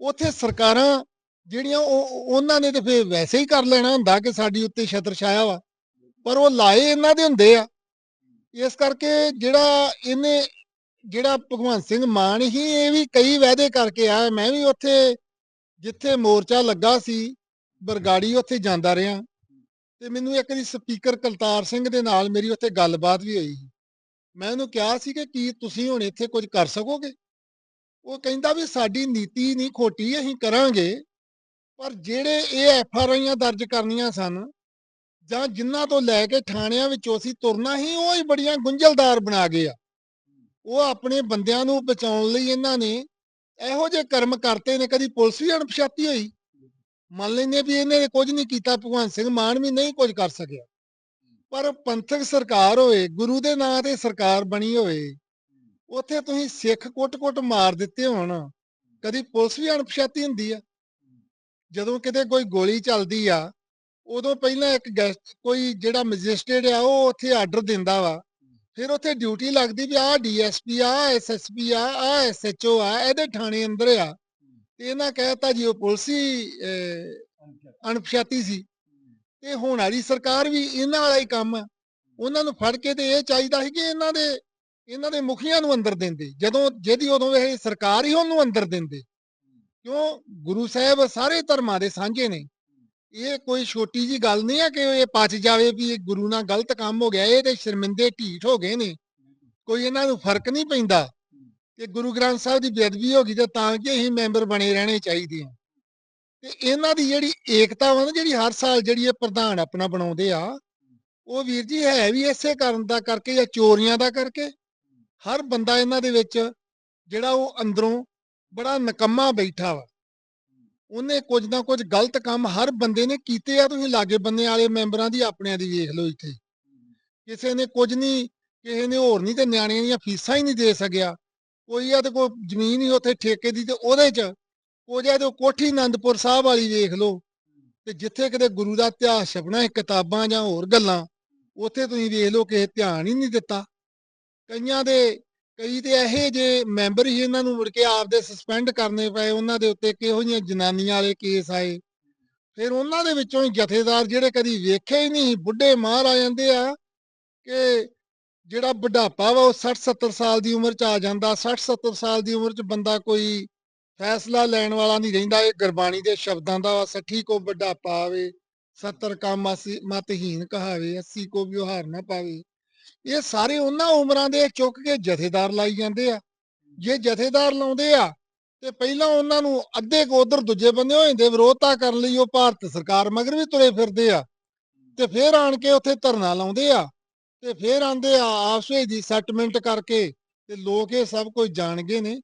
ਉਥੇ ਸਰਕਾਰਾਂ ਜਿਹੜੀਆਂ ਉਹ ਉਹਨਾਂ ਨੇ ਤੇ ਫੇਰ ਵੈਸੇ ਹੀ ਕਰ ਲੈਣਾ ਹੁੰਦਾ ਕਿ ਸਾਡੀ ਉੱਤੇ ਛਤਰ ਛਾਇਆ ਵਾ, ਪਰ ਉਹ ਲਾਏ ਇਹਨਾਂ ਦੇ ਹੁੰਦੇ ਆ। ਇਸ ਕਰਕੇ ਜਿਹੜਾ ਇਹਨੇ, ਜਿਹੜਾ ਭਗਵੰਤ ਸਿੰਘ ਮਾਨ ਹੀ ਇਹ ਵੀ ਕਈ ਵਾਅਦੇ ਕਰਕੇ ਆ ਮੈਂ ਵੀ ਉੱਥੇ ਜਿੱਥੇ ਮੋਰਚਾ ਲੱਗਾ ਸੀ, ਬਰਗਾੜੀ ਉੱਥੇ ਜਾਂਦਾ ਰਿਹਾ। ਤੇ ਮੈਨੂੰ ਇੱਕ ਦੀ ਸਪੀਕਰ ਕਲਤਾਰ ਸਿੰਘ ਦੇ ਨਾਲ ਮੇਰੀ ਉੱਥੇ ਗੱਲਬਾਤ ਵੀ ਹੋਈ ਸੀ। ਮੈਂ ਉਹਨੂੰ ਕਿਹਾ ਸੀ ਕਿ ਕੀ ਤੁਸੀਂ ਹੁਣ ਇੱਥੇ ਕੁਝ ਕਰ ਸਕੋਗੇ? ਉਹ ਕਹਿੰਦਾ ਵੀ ਸਾਡੀ ਨੀਤੀ ਨਹੀਂ ਖੋਟੀ, ਅਸੀਂ ਕਰਾਂਗੇ। ਪਰ ਜਿਹੜੇ ਇਹ ਐਫ ਆਰ ਆਈਆਂ ਦਰਜ ਕਰਨੀਆਂ ਸਨ ਜਾਂ ਜਿਨ੍ਹਾਂ ਤੋਂ ਲੈ ਕੇ ਥਾਣਿਆਂ ਵਿੱਚੋਂ ਅਸੀਂ ਤੁਰਨਾ ਹੀ ਉਹ ਹੀ ਬੜੀਆਂ ਗੁੰਝਲਦਾਰ ਬਣਾ ਗਏ ਆ। ਉਹ ਆਪਣੇ ਬੰਦਿਆਂ ਨੂੰ ਬਚਾਉਣ ਲਈ ਇਹਨਾਂ ਨੇ ਇਹੋ ਜਿਹੇ ਕਰਮ ਕਰਤੇ ਨੇ, ਕਦੀ ਪੁਲਿਸ ਵੀ ਅਣਪਛਾਤੀ ਹੋਈ। ਮੰਨ ਲੈਂਦੇ ਵੀ ਇਹਨੇ ਕੁਝ ਨਹੀਂ ਕੀਤਾ, ਭਗਵੰਤ ਸਿੰਘ ਮਾਨ ਵੀ ਨਹੀਂ ਕੁਝ ਕਰ ਸਕਿਆ। ਪਰ ਪੰਥਕ ਸਰਕਾਰ ਹੋਏ ਗੁਰੂ ਦੇ ਨਾਂ ਤੇ ਸਰਕਾਰ ਬਣੀ ਹੋਵੇ, ਉੱਥੇ ਤੁਸੀਂ ਸਿੱਖ ਕੁੱਟ-ਕੁੱਟ ਮਾਰ ਦਿੱਤੇ ਹੋਣ, ਕਦੀ ਪੁਲਿਸ ਵੀ ਅਣਪਛਾਤੀ ਹੁੰਦੀ ਆ। ਜਦੋਂ ਕਿਤੇ ਕੋਈ ਗੋਲੀ ਚੱਲਦੀ ਆ, ਉਦੋਂ ਪਹਿਲਾਂ ਇੱਕ ਗੈਸਟ ਕੋਈ ਜਿਹੜਾ ਮੈਜਿਸਟ੍ਰੇਟ ਆ, ਉਹ ਉੱਥੇ ਆਰਡਰ ਦਿੰਦਾ ਵਾ। ਫਿਰ ਉੱਥੇ ਡਿਊਟੀ ਲੱਗਦੀ ਵੀ ਆਹ ਡੀਐਸਪੀ ਆ ਐਸਐਸਪੀ ਆ ਆ ਐਸਐਚਓ ਆ, ਇਹਦੇ ਥਾਣੇ ਅੰਦਰ ਆ। ਤੇ ਇਹਨਾਂ ਕਹਿਤਾ ਜੀ, ਉਹ ਪੁਲਿਸ ਹੀ ਅਣਪਛਾਤੀ ਸੀ। ਤੇ ਹੁਣ ਵਾਲੀ ਸਰਕਾਰ ਵੀ ਇਹਨਾਂ ਵਾਲਾ ਹੀ ਕੰਮ ਆ। ਉਹਨਾਂ ਨੂੰ ਫੜ ਕੇ ਤੇ ਇਹ ਚਾਹੀਦਾ ਸੀ ਕਿ ਇਹਨਾਂ ਦੇ ਇਹਨਾਂ ਦੇ ਮੁਖੀਆਂ ਨੂੰ ਅੰਦਰ ਦਿੰਦੇ। ਜਦੋਂ, ਜਿਹਦੀ ਉਦੋਂ ਇਹ ਸਰਕਾਰ ਹੀ ਉਹਨੂੰ ਅੰਦਰ ਦਿੰਦੇ। ਕਿਉਂ? ਗੁਰੂ ਸਾਹਿਬ ਸਾਰੇ ਧਰਮਾਂ ਦੇ ਸਾਂਝੇ ਨੇ। ਇਹ ਕੋਈ ਛੋਟੀ ਜੀ ਗੱਲ ਨਹੀਂ ਹੈ ਕਿ ਇਹ ਪਚ ਜਾਵੇ ਵੀ ਇਹ ਗੁਰੂ ਨਾਲ ਗਲਤ ਕੰਮ ਹੋ ਗਿਆ, ਇਹ ਤੇ ਸ਼ਰਮਿੰਦੇ ਢੀਠ ਹੋ ਗਏ ਨੇ। ਕੋਈ ਇਹਨਾਂ ਨੂੰ ਫ਼ਰਕ ਨਹੀਂ ਪੈਂਦਾ ਕਿ ਗੁਰੂ ਗ੍ਰੰਥ ਸਾਹਿਬ ਦੀ ਬੇਅਦਬੀ ਹੋ ਗਈ ਤੇ ਤਾਂ ਕਿ ਅਸੀਂ ਮੈਂਬਰ ਬਣੇ ਰਹਿਣੇ ਚਾਹੀਦੇ ਆ। ਤੇ ਇਹਨਾਂ ਦੀ ਜਿਹੜੀ ਏਕਤਾ ਵਾ ਨਾ, ਜਿਹੜੀ ਹਰ ਸਾਲ ਜਿਹੜੀ ਇਹ ਪ੍ਰਧਾਨ ਆਪਣਾ ਬਣਾਉਂਦੇ ਆ, ਉਹ ਵੀਰ ਜੀ ਹੈ ਵੀ ਇਸੇ ਕਾਰਨ ਦਾ ਕਰਕੇ ਜਾਂ ਚੋਰੀਆਂ ਦਾ ਕਰਕੇ, ਹਰ ਬੰਦਾ ਇਹਨਾਂ ਦੇ ਵਿੱਚ ਜਿਹੜਾ ਉਹ ਅੰਦਰੋਂ ਬੜਾ ਨਕੰਮਾ ਬੈਠਾ ਵਾ। ਉਹਨੇ ਕੁਝ ਨਾ ਕੁਝ ਗਲਤ ਕੰਮ ਹਰ ਬੰਦੇ ਨੇ ਕੀਤੇ ਆ। ਤੁਸੀਂ ਲਾਗੇ ਬੰਨੇ ਵਾਲੇ ਮੈਂਬਰਾਂ ਦੀ, ਆਪਣਿਆਂ ਦੀ ਵੇਖ ਲਓ ਇੱਥੇ। ਕਿਸੇ ਨੇ ਕੁਝ ਨਹੀਂ ਕਿਸੇ ਨੇ ਹੋਰ ਨਹੀਂ ਤੇ ਨਿਆਣਿਆਂ ਦੀਆਂ ਫੀਸਾਂ ਹੀ ਨਹੀਂ ਦੇ ਸਕਿਆ। ਕੋਈ ਆ ਤੇ ਕੋਈ ਜ਼ਮੀਨ ਹੀ ਉੱਥੇ ਠੇਕੇ ਦੀ ਤੇ ਉਹਦੇ 'ਚ। ਕੁਝ ਆ ਤੇ ਕੋਠੀ ਆਨੰਦਪੁਰ ਸਾਹਿਬ ਵਾਲੀ ਵੇਖ ਲਓ। ਤੇ ਜਿੱਥੇ ਕਿਤੇ ਗੁਰੂ ਦਾ ਇਤਿਹਾਸ ਛਪਣਾ ਹੈ ਕਿਤਾਬਾਂ ਜਾਂ ਹੋਰ ਗੱਲਾਂ, ਉੱਥੇ ਤੁਸੀਂ ਵੇਖ ਲਓ, ਕਿਸੇ ਧਿਆਨ ਹੀ ਨਹੀਂ ਦਿੱਤਾ। ਕਈਆਂ ਦੇ ਕਈ ਤੇ ਇਹੇ ਜੇ ਮੈਂਬਰ ਹੀ ਇਹਨਾਂ ਨੂੰ ਮੁੜ ਕੇ ਆਪਦੇ ਸਸਪੈਂਡ ਕਰਨੇ ਪਏ, ਉਹਨਾਂ ਦੇ ਉੱਤੇ ਕਿਹੋ ਜਿਹੀਆਂ ਜਨਾਨੀਆਂ ਵਾਲੇ ਕੇਸ ਆਏ। ਫਿਰ ਉਹਨਾਂ ਦੇ ਵਿੱਚੋਂ ਹੀ ਜਥੇਦਾਰ ਜਿਹੜੇ ਕਦੀ ਵੇਖੇ ਹੀ ਨਹੀਂ, ਬੁੱਢੇ ਮਾਰ ਆ ਜਾਂਦੇ ਆ ਕਿ ਜਿਹੜਾ ਬੁਢਾਪਾ ਵਾ ਉਹ 60 70 ਸਾਲ ਦੀ ਉਮਰ ਚ ਆ ਜਾਂਦਾ 60 70 ਸਾਲ ਦੀ ਉਮਰ ਚ ਬੰਦਾ ਕੋਈ ਫੈਸਲਾ ਲੈਣ ਵਾਲਾ ਨਹੀਂ ਰਹਿੰਦਾ, ਇਹ ਗੁਰਬਾਣੀ ਦੇ ਸ਼ਬਦਾਂ ਦਾ ਵਾ, ਸੱਠੀ ਕੋ ਬੁਢਾਪਾ ਆਵੇ 70 ਕੰਮ ਅਸੀਂ ਮਤਹੀਨ ਕਹਾਵੇ 80 ਕੋ ਵਿਵਹਾਰ ਨਾ ਪਾਵੇ। ਇਹ ਸਾਰੇ ਉਹਨਾਂ ਉਮਰਾਂ ਦੇ ਚੁੱਕ ਕੇ ਜਥੇਦਾਰ ਲਾਈ ਜਾਂਦੇ ਆ। ਜੇ ਜਥੇਦਾਰ ਲਾਉਂਦੇ ਆ ਤੇ ਪਹਿਲਾਂ ਉਹਨਾਂ ਨੂੰ ਅੱਧੇ ਕੋ ਉਧਰ ਦੂਜੇ ਬੰਦੇ ਹੋ ਜਾਂਦੇ ਵਿਰੋਧਤਾ ਕਰਨ ਲਈ ਉਹ ਭਾਰਤ ਸਰਕਾਰ ਮਗਰ ਵੀ ਤੁਰੇ ਫਿਰਦੇ ਆ। ਤੇ ਫੇਰ ਆਣ ਕੇ ਉੱਥੇ ਧਰਨਾ ਲਾਉਂਦੇ ਆ ਤੇ ਫੇਰ ਆਂਦੇ ਆ ਆਪਸ ਵਿੱਚ ਦੀ ਸੈਟਲਮੈਂਟ ਕਰਕੇ ਤੇ ਲੋਕ ਇਹ ਸਭ ਕੁਝ ਜਾਣ ਗਏ ਨੇ।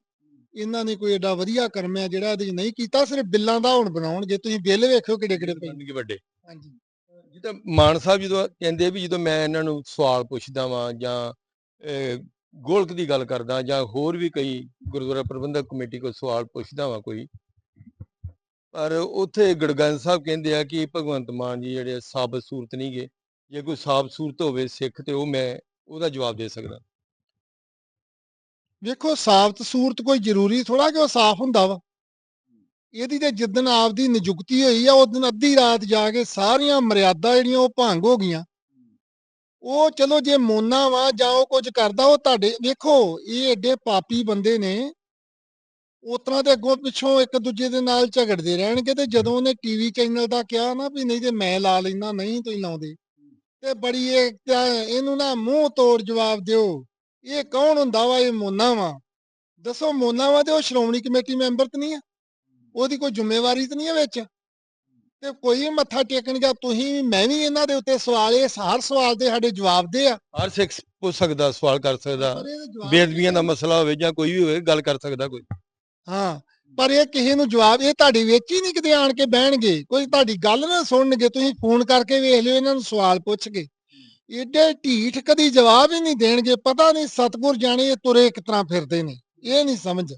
ਇਹਨਾਂ ਨੇ ਕੋਈ ਏਡਾ ਵਧੀਆ ਕਰਮਿਆ ਜਿਹੜਾ ਇਹਦੇ ਨਹੀਂ ਕੀਤਾ ਸਿਰਫ ਬਿੱਲਾਂ ਦਾ ਹੁਣ ਬਣਾਉਣ ਜੇ ਤੁਸੀਂ ਬਿੱਲ ਵੇਖਿਓ ਕਿਹੜੇ ਕਿਹੜੇ ਪਏ। ਬਣਨਗੇ ਵੱਡੇ। ਹਾਂਜੀ। ਜਿੱਦਾਂ ਮਾਨ ਸਾਹਿਬ ਜਦੋਂ ਕਹਿੰਦੇ ਵੀ ਜਦੋਂ ਮੈਂ ਇਹਨਾਂ ਨੂੰ ਸਵਾਲ ਪੁੱਛਦਾ ਵਾਂ ਜਾਂ ਗੋਲਕ ਦੀ ਗੱਲ ਕਰਦਾ ਜਾਂ ਹੋਰ ਵੀ ਕਈ ਗੁਰਦੁਆਰਾ ਪ੍ਰਬੰਧਕ ਕਮੇਟੀ ਕੋਲ ਸਵਾਲ ਪੁੱਛਦਾ ਵਾਂ ਕੋਈ। ਪਰ ਉੱਥੇ ਗੜਗੰਜ ਸਾਹਿਬ ਕਹਿੰਦੇ ਆ ਕਿ ਭਗਵੰਤ ਮਾਨ ਜੀ ਜਿਹੜੇ ਸਾਬਤ ਸੂਰਤ ਨਹੀਂ ਗੇ, ਜੇ ਕੋਈ ਸਾਬਤ ਸੂਰਤ ਹੋਵੇ ਸਿੱਖ ਤੇ ਉਹ ਮੈਂ ਉਹਦਾ ਜਵਾਬ ਦੇ ਸਕਦਾ। ਵੇਖੋ ਸਾਬਤ ਸੂਰਤ ਕੋਈ ਜ਼ਰੂਰੀ ਥੋੜਾ ਕਿ ਉਹ ਸਾਫ਼ ਹੁੰਦਾ ਵਾ। ਇਹਦੀ ਤੇ ਜਿੱਦਣ ਆਪਦੀ ਨਿਯੁਕਤੀ ਹੋਈ ਆ, ਉਸ ਦਿਨ ਅੱਧੀ ਰਾਤ ਜਾ ਕੇ ਸਾਰੀਆਂ ਮਰਿਆਦਾ ਜਿਹੜੀਆਂ ਉਹ ਭੰਗ ਹੋ ਗਈਆਂ। ਉਹ ਚਲੋ ਜੇ ਮੋਨਾ ਵਾ ਜਾਂ ਉਹ ਕੁਝ ਕਰਦਾ, ਉਹ ਤੁਹਾਡੇ, ਵੇਖੋ, ਇਹ ਐਡੇ ਪਾਪੀ ਬੰਦੇ ਨੇ। ਉਤਰਾ ਤੇ ਅੱਗੋਂ ਪਿੱਛੋਂ ਇੱਕ ਦੂਜੇ ਦੇ ਨਾਲ ਝਗੜਦੇ ਰਹਿਣਗੇ ਤੇ ਜਦੋਂ ਉਹਨੇ ਟੀਵੀ ਚੈਨਲ ਦਾ ਕਿਹਾ ਨਾ ਵੀ ਨਹੀਂ ਤੇ ਮੈਂ ਲਾ ਲੈਣਾ ਨਹੀਂ ਤੁਸੀਂ ਲਾਉਂਦੇ। ਤੇ ਬੜੀ ਇਹ ਇਹਨੂੰ ਨਾ ਮੂੰਹ ਤੋੜ ਜਵਾਬ ਦਿਓ। ਇਹ ਕੌਣ ਹੁੰਦਾ ਵਾ? ਇਹ ਮੋਨਾ ਵਾ। ਦੱਸੋ ਮੋਨਾ ਵਾ ਤੇ ਉਹ ਸ਼੍ਰੋਮਣੀ ਕਮੇਟੀ ਮੈਂਬਰ ਤੇ ਨਹੀਂ ਆ? ਉਹਦੀ ਕੋਈ ਜ਼ਿੰਮੇਵਾਰੀ ਤੇ ਨਹੀਂ ਹੈ ਵਿੱਚ? ਤੇ ਕੋਈ ਮੱਥਾ ਟੇਕਣ ਗਿਆ ਤੁਸੀਂ ਵੀ ਮੈਂ ਵੀ ਇਹਨਾਂ ਦੇ ਉੱਤੇ ਸਵਾਲ ਇਹ ਹਰ ਸਵਾਲ ਦੇ ਸਾਡੇ ਜਵਾਬ ਦੇ ਆ। ਹਰ ਸਿੱਖ ਪੁੱਛ ਸਕਦਾ ਸਵਾਲ ਕਰ ਸਕਦਾ। ਬੇਅਦਬੀਆਂ ਦਾ ਮਸਲਾ ਹੋਵੇ ਜਾਂ ਕੋਈ ਵੀ ਹੋਵੇ ਗੱਲ ਕਰ ਸਕਦਾ ਕੋਈ। ਹਾਂ ਪਰ ਇਹ ਕਿਸੇ ਨੂੰ ਜਵਾਬ ਇਹ ਤੁਹਾਡੇ ਵਿੱਚ ਹੀ ਨਹੀਂ ਕਿਤੇ ਆਣ ਕੇ ਬਹਿਣਗੇ। ਕੋਈ ਤੁਹਾਡੀ ਗੱਲ ਨਾ ਸੁਣਨਗੇ ਤੁਸੀਂ ਫੋਨ ਕਰਕੇ ਵੇਖ ਲਿਓ ਇਹਨਾਂ ਨੂੰ ਸਵਾਲ ਪੁੱਛ ਕੇ। ਏਡੇ ਢੀਠ ਕਦੀ ਜਵਾਬ ਹੀ ਨਹੀਂ ਦੇਣਗੇ ਪਤਾ ਨਹੀਂ ਸਤਗੁਰ ਜਾਣੇ ਇਹ ਤੁਰੇ ਕਿਸ ਤਰ੍ਹਾਂ ਫਿਰਦੇ ਨੇ। ਇਹ ਨਹੀਂ ਸਮਝ।